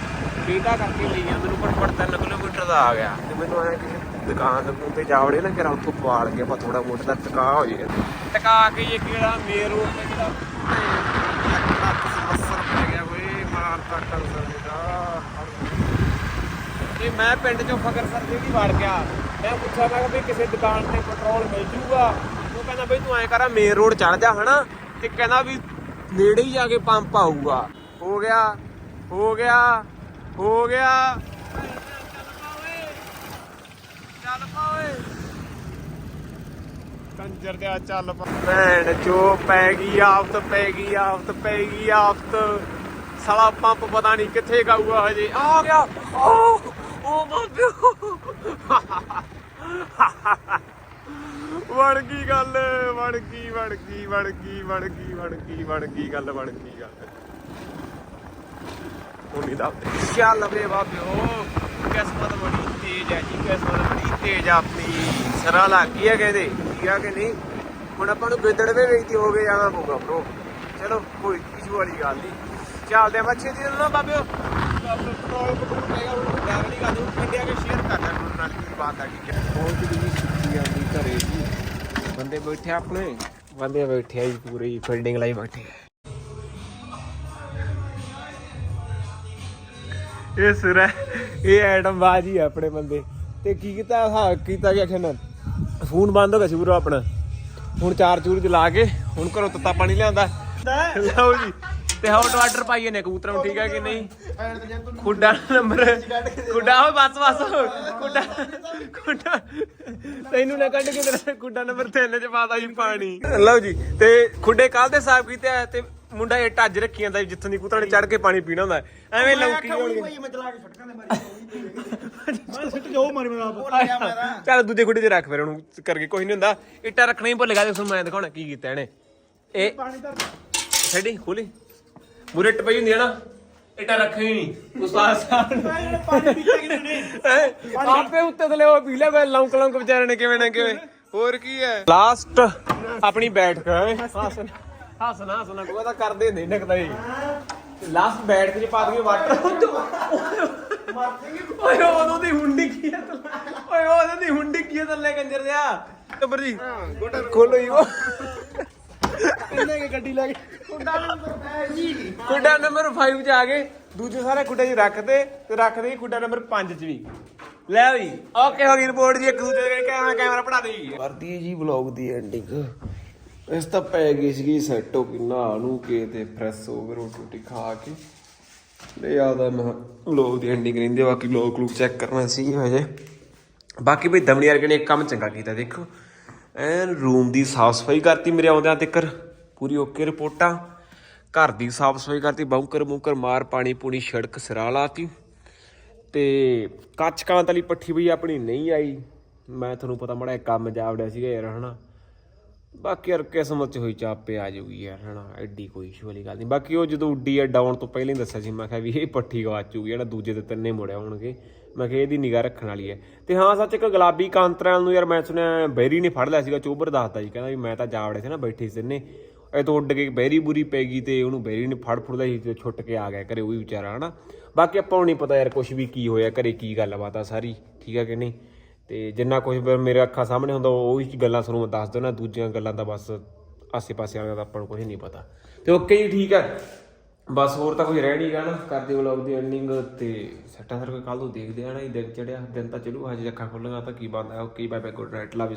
ਕੀਟਾ ਕਰਕੇ ਲਈ ਜਾਂਦੇ ਨੂੰ ਪੜ 3 ਕਿਲੋਮੀਟਰ ਦਾ ਆ ਗਿਆ। ਤੇ ਮੈਨੂੰ ਆਇਆ ਕਿਸੇ ਦੁਕਾਨ ਦੇ ਤੇ ਜਾਵੜੇ ਨਾ ਕਿਰਾ ਉੱਥੋਂ ਪਵਾਲ ਕੇ ਆਪਾਂ ਥੋੜਾ ਮੋਟਾ ਦਾ ਟਕਾ ਹੋ ਜੇ ਟਕਾ ਕੇ ਇਹ ਕਿਹੜਾ ਮੇਰ ਰੋਡ ਤੇ ਸਮੱਸਰ ਪੈ ਗਿਆ ਓਏ ਤੇ ਮੈਂ ਪਿੰਡ ਚੋਂ ਫਕਰਸਰ ਜਿਹੜੀ ਵੜ ਗਿਆ। ਮੈਂ ਪੁੱਛਿਆ ਮੈਂ ਕਿਹਾ ਵੀ ਕਿਸੇ ਦੁਕਾਨ ਤੇ ਪੈਟਰੋਲ ਮਿਲ ਜੂਗਾ? ਉਹ ਕਹਿੰਦਾ ਬਈ ਤੂੰ ਐ ਕਰ ਮੇਨ ਰੋਡ ਚੜ ਜਾ ਹਨਾ ਤੇ ਕਹਿੰਦਾ ਵੀ ਨੇੜੇ ਹੀ ਜਾ ਕੇ ਪੰਪ ਆਊਗਾ। ਹੋ ਗਿਆ ਹੋ ਗਿਆ ਹੋ ਗਿਆ। ਚੱਲ ਪਾ ਓਏ ਕੰਜਰ ਦੇ ਆ ਚੱਲ ਪਾ ਭੈਣ, ਜੋ ਪੈ ਗਈ ਆਫਤ, ਪੈ ਗਈ ਆਫਤ, ਪੈ ਗਈ ਆਫਤ। ਸਾਲਾ ਪੰਪ ਪਤਾ ਨਹੀਂ ਕਿੱਥੇ ਗਾਊਗਾ ਹਜੇ। ਆ ਗਿਆ। ਓ ਓ ਬਾਬਿਓ ਵੜ ਗਈ ਗੱਲ ਵੜ ਗਈ ਵੜ ਗਈ ਵੜ ਗਈ ਵੜ ਗਈ ਵੜ ਗਈ ਵੜ ਗਈ ਗੱਲ, ਵੜ ਗਈ ਗੱਲ। ਉਨੀ ਦਾ ਚੱਲ ਵੇ ਬਾਬਿਓ ਕਿਸਮਤ ਬੜੀ ਤੇਜ਼ ਹੈ ਜੀ ਕਿਸਮਤ ਬੜੀ ਤੇਜ਼ ਆ ਆਪਣੀ। ਸਰਾ ਲੱਗ ਗਈ ਹੈ ਕਹਿੰਦੇ ਠੀਕ ਆ ਕਿ ਨਹੀਂ? ਹੁਣ ਆਪਾਂ ਨੂੰ ਗਿੱਦੜਵੇ ਵੇਚਦੀ ਹੋ ਗਏ ਜਾਣਾ ਪਊਗਾ ਬ్రో ਚਲੋ ਕੋਈ ਇਸ਼ੂ ਵਾਲੀ ਗੱਲ ਨਹੀਂ। ਚੱਲਦੇ ਆ ਬੱਚੇ ਜੀ ਨਾ ਬਾਬਿਓ ਪੈਟਰੋਲ ਪਟਰੋਲ ਪੈਗਾ ਉਹ ਡਰ ਨਹੀਂ ਗੱਲ ਉਹ ਇੰਡੀਆ ਕੇ ਸ਼ੇਅਰ ਕਰਦਾ ਉਹਨਾਂ ਨਾਲ ਕੀ ਬਾਤ ਆ ਠੀਕ ਹੈ ਬਹੁਤ ਜੀ ਸੁੱਤੀ ਆਂਦੀ ਘਰੇ ਜੀ। ਬੰਦੇ ਬੈਠੇ ਆ ਆਪਣੇ? ਬੰਦੇ ਬੈਠੇ ਆ ਜੀ ਪੂਰੇ ਫੀਲਡਿੰਗ ਲਈ ਬੈਠੇ ਆ। ਇਹ ਸੁਰ ਹੈ, ਇਹ ਐਟਮ ਬਾਜੀ ਆ ਆਪਣੇ ਬੰਦੇ। ਤੇ ਕੀ ਕੀਤਾ ਹਾਂ ਕੀਤਾ ਗਿਆ ਖੰਨ ਫੋਨ ਬੰਦ ਹੋ ਗਿਆ ਸੀ ਆਪਣਾ। ਹੁਣ ਚਾਰ ਚੂਰ ਲਾ ਕੇ ਹੁਣ ਘਰੋਂ ਤੱਤਾ ਪਾਣੀ ਲਿਆਂਦਾ। ਲਓ ਜੀ, ਤੇ ਹੌਟ ਵਾਟਰ ਪਾਈਏ ਨੇ ਕਬੂਤਰਾਂ ਨੂੰ ਠੀਕ ਹੈ ਕਿ ਨਹੀਂ? ਖੁੱਡਾ ਨੰਬਰ, ਖੁੱਡਾ ਹੋ ਬਸ ਬਸ। ਖੁੱਡਾ ਖੁੱਡਾ। ਤੈਨੂੰ ਨਾ ਕੱਢ ਕੇ ਤੇਰਾ ਖੁੱਡਾ ਨੰਬਰ 3 ਚ ਪਾਤਾ ਜੀ ਪਾਣੀ। ਲਓ ਜੀ, ਤੇ ਖੁੱਡੇ ਕੱਲ ਦੇ ਸਾਫ਼ ਕੀਤੇ ਆ ਤੇ ਮੁੰਡਾ ਇਹ ਟੱਜ ਰੱਖੀ ਜਾਂਦਾ ਜਿੱਥੋਂ ਦੀ ਕਬੂਤਰਾਂ ਨੇ ਚੜ ਕੇ ਪਾਣੀ ਪੀਣਾ ਹੁੰਦਾ ਐਵੇਂ ਲੌਕੀ ਹੋਣਗੇ ਮੈਂ ਚਲਾ ਕੇ ਛਟਕਾਂ ਦੇ ਮਾਰੀ ਮੈਂ ਸਿੱਟ ਜਾਓ ਮਾਰੀ ਮੇਰਾ ਆਪ। ਚੱਲ ਦੂਜੇ ਖੁੱਡੇ 'ਚ ਰੱਖ ਫਿਰ ਉਹਨੂੰ ਕਰਕੇ ਕੁਝ ਨਹੀਂ ਹੁੰਦਾ। ਇੱਟਾਂ ਰੱਖਣਾ ਹੀ ਭੁੱਲ ਗਿਆ ਤੇ ਮੈਂ ਦਿਖਾਉਣਾ ਕੀ ਕੀਤਾ ਇਹਨੇ। ਇਹ ਪਾਣੀ ਛੱਡੀ ਖੋਲੀ। ਮੂਰੇ ਇੱਟ ਪਈ ਹੁੰਦੀ ਹੈ ਨਾ ਇੱਟਾਂ ਰੱਖੇ ਹੀ ਨਹੀਂ। ਉਸਤਾਦ ਸਾਹਿਬ ਪਾਣੀ ਪੀਤਾ ਕਿਨੇ ਨੇ? ਹੈਂ? ਆਪੇ ਉੱਤੇ ਥਲੇ ਉਹ ਪੀ ਲਿਆ ਮੈਂ ਲੌਂਕ ਲੌਂਕ ਵਿਚਾਰੇ ਨੇ ਕਿਵੇਂ ਨਾ ਕਿਵੇਂ। ਹੋਰ ਕੀ ਹੈ? ਲਾਸਟ ਆਪਣੀ ਬੈਠ ਕੇ ਹਸਨ ਹਸਨ ਹਸਨ ਕੋਈ ਤਾਂ ਕਰਦੇ ਨਹੀਂ ਨਕਦਾ ਹੀ ਲਾਸਟ ਕੇ ਜੇ ਪਾ ਦਈਏ ਵਾਟਰ ਓਏ ਉਦੋਂ ਦੀ ਹੁੰਡੀ ਕੀ ਹੈ? ਓਏ ਉਦੋਂ ਦੀ ਹੁੰਡੀ ਕੀ ਹੈ ਥੱਲੇ ਕੰਜਰ ਦਿਆ ਟੱਬਰ ਜੀ ਖੋਲੋ ਹੀ ਉਹ ਕਿੰਨੇ ਕੇ ਗੱਡੀ ਲੈ ਕੇ ਖੁੱਡਾ ਨੰਬਰ 5 ਚ ਆ ਗਏ ਦੂਜੇ ਸਾਰੇ ਖੁੱਡੇ 'ਚ ਰੱਖਦੇ ਤੇ ਰੱਖਦੇ ਹੀ ਨੰਬਰ 5 ਚ ਵੀ। ਲੈ ਵੀ ਓਕੇ ਹੋ ਗਈ ਰਿਪੋਰਟ ਜੀ ਇੱਕ ਦੂਜੇ ਦੇ ਕੈਮਰਾ ਕੈਮਰਾ ਪੜਾ ਦੇ ਵਰਦੀ ਹੈ ਜੀ ਵਲੌਗ ਦੀ ਐਂਡਿੰਗ ਇਸ ਤਾਂ ਪੈ ਗਈ ਸੀਗੀ ਸੈੱਟ ਹੋ ਕੇ ਨਹਾ ਨੂੰ ਕੇ ਤੇ ਫਰੈਸ਼ ਹੋ ਕੇ ਰੋਟੀ ਰੋਟੀ ਖਾ ਕੇ। ਲੈ ਆਦਾ ਮੈਂ ਲੋਕ ਦੀ ਐਂਡਿੰਗ ਰਹਿੰਦੀ ਬਾਕੀ ਲੋਕ ਲੂਕ ਚੈੱਕ ਕਰਨਾ ਸੀ ਹਜੇ। ਬਾਕੀ ਬਈ ਦਮਣੀ ਵਰਗੇ ਨੇ ਇੱਕ ਕੰਮ ਚੰਗਾ ਕੀਤਾ, ਦੇਖੋ। ਐਨ ਰੂਮ ਦੀ ਸਾਫ਼ ਸਫ਼ਾਈ ਕਰਤੀ ਮੇਰੇ ਆਉਂਦਿਆਂ ਤੱਕਰ, ਪੂਰੀ ਓਕੇ ਰਿਪੋਰਟਾਂ। ਘਰ ਦੀ ਸਾਫ਼ ਸਫ਼ਾਈ ਕਰਤੀ ਬੌਂਕਰ ਬੌਂਕਰ ਮਾਰ ਪਾਣੀ ਪੂਣੀ ਸੜਕ ਸਿਰਾ ਲਾਤੀ। ਤੇ ਕੱਚ ਕਾਂਤ ਵਾਲੀ ਪੱਠੀ ਬਈ ਆਪਣੀ ਨਹੀਂ ਆਈ। ਮੈਂ ਤੁਹਾਨੂੰ ਪਤਾ ਮੜਾ ਕੰਮ ਜਾਵੜਿਆ ਸੀਗਾ ਯਾਰ, ਹਨਾ। ਬਾਕੀ ਯਾਰ ਕਿਸਮਤ ਚ ਹੋਈ ਚਾਪੇ ਆ ਜਾਊਗੀ ਯਾਰ, ਹਨਾ, ਐਡੀ ਕੋਈ ਇਸ਼ੂ ਵਾਲੀ ਗੱਲ ਨਹੀਂ ਬਾਕੀ ਉਹ ਜਦੋਂ ਉੱਡੀ ਆ ਡਾਊਨ ਤੋਂ ਪਹਿਲਾਂ ਹੀ ਦੱਸਿਆ ਸੀ, ਮੈਂ ਕਿਹਾ ਵੀ ਇਹ ਪੱਠੀ ਗਵਾਚੂਗੀ ਜਿਹੜਾ ਦੂਜੇ ਤੇ ਤਿੰਨੇ ਮੁੜਿਆ ਹੋਣਗੇ ਮੈਂ ਕਿਹਾ ਇਹਦੀ ਨਿਗਾਹ ਰੱਖਣ ਵਾਲੀ ਹੈ ਤੇ ਹਾਂ, ਸੱਚ ਇੱਕ ਗੁਲਾਬੀ ਕਾਂਤਰਾਲ ਨੂੰ ਯਾਰ ਮੈਂ ਸੁਣਿਆ ਬੈਰੀ ਨੇ ਫੜ ਲਿਆ ਸੀਗਾ ਚੋਬਰ ਦੱਸਦਾ ਜੀ ਕਹਿੰਦਾ ਵੀ ਮੈਂ ਤਾਂ ਜਾਵੜੇ ਸੀ ਨਾ ਬੈਠੀ ਸੀ ਤਿੰਨੇ। ਇਹ ਤੋਂ ਉੱਡ ਕੇ ਬੈਰੀ ਬੁਰੀ ਪੈ ਗਈ ਤੇ ਉਹਨੂੰ ਬੈਰੀ ਨੇ ਫੜ ਫੁੜਦਾ ਸੀ ਤੇ ਛੁੱਟ ਕੇ ਆ ਗਿਆ ਘਰੇ, ਉਹ ਵੀ ਵਿਚਾਰਾ, ਹਨਾ। ਬਾਕੀ ਆਪਾਂ ਨੂੰ ਨਹੀਂ ਪਤਾ ਯਾਰ ਕੁਝ ਵੀ ਕੀ ਹੋਇਆ, ਘਰੇ ਕੀ ਗੱਲਬਾਤ ਆ ਸਾਰੀ, ਠੀਕ ਆ ਕਿ ਨਹੀਂ? ਤੇ ਜਿੰਨਾ ਕੁਝ ਮੇਰੇ ਅੱਖਾਂ ਸਾਹਮਣੇ ਹੁੰਦਾ, ਉਹ ਹੀ ਗੱਲਾਂ ਤੁਹਾਨੂੰ ਮੈਂ ਦੱਸ ਦਿੰਦਾ, ਦੂਜੀਆਂ ਗੱਲਾਂ ਦਾ ਬਸ ਆਸੇ-ਪਾਸੇ ਵਾਲਿਆਂ ਦਾ ਆਪਾਂ ਨੂੰ ਕੁਝ ਨਹੀਂ ਪਤਾ। ਤੇ ਓਕੇ ਜੀ, ਠੀਕ ਹੈ। ਬਸ ਹੋਰ ਤਾਂ ਕੁਝ ਰਹਿ ਨਹੀਂ ਗਾ ਨਾ ਕਰਦੇ ਵਲੌਗ ਦੀ ਐਂਡਿੰਗ ਤੇ ਸੱਟਾਂ ਸਰ ਕੋਈ ਕੱਲ ਨੂੰ ਦੇਖਦੇ ਆ ਨਾ, ਇਹ ਦਿਨ ਚੜਿਆ ਦਿਨ ਤਾਂ ਚਲੂ, ਹਜੇ ਅੱਖਾਂ ਖੁੱਲ੍ਹੀਆਂ ਤਾਂ ਕੀ ਬੰਦਾ okay bye bye good night love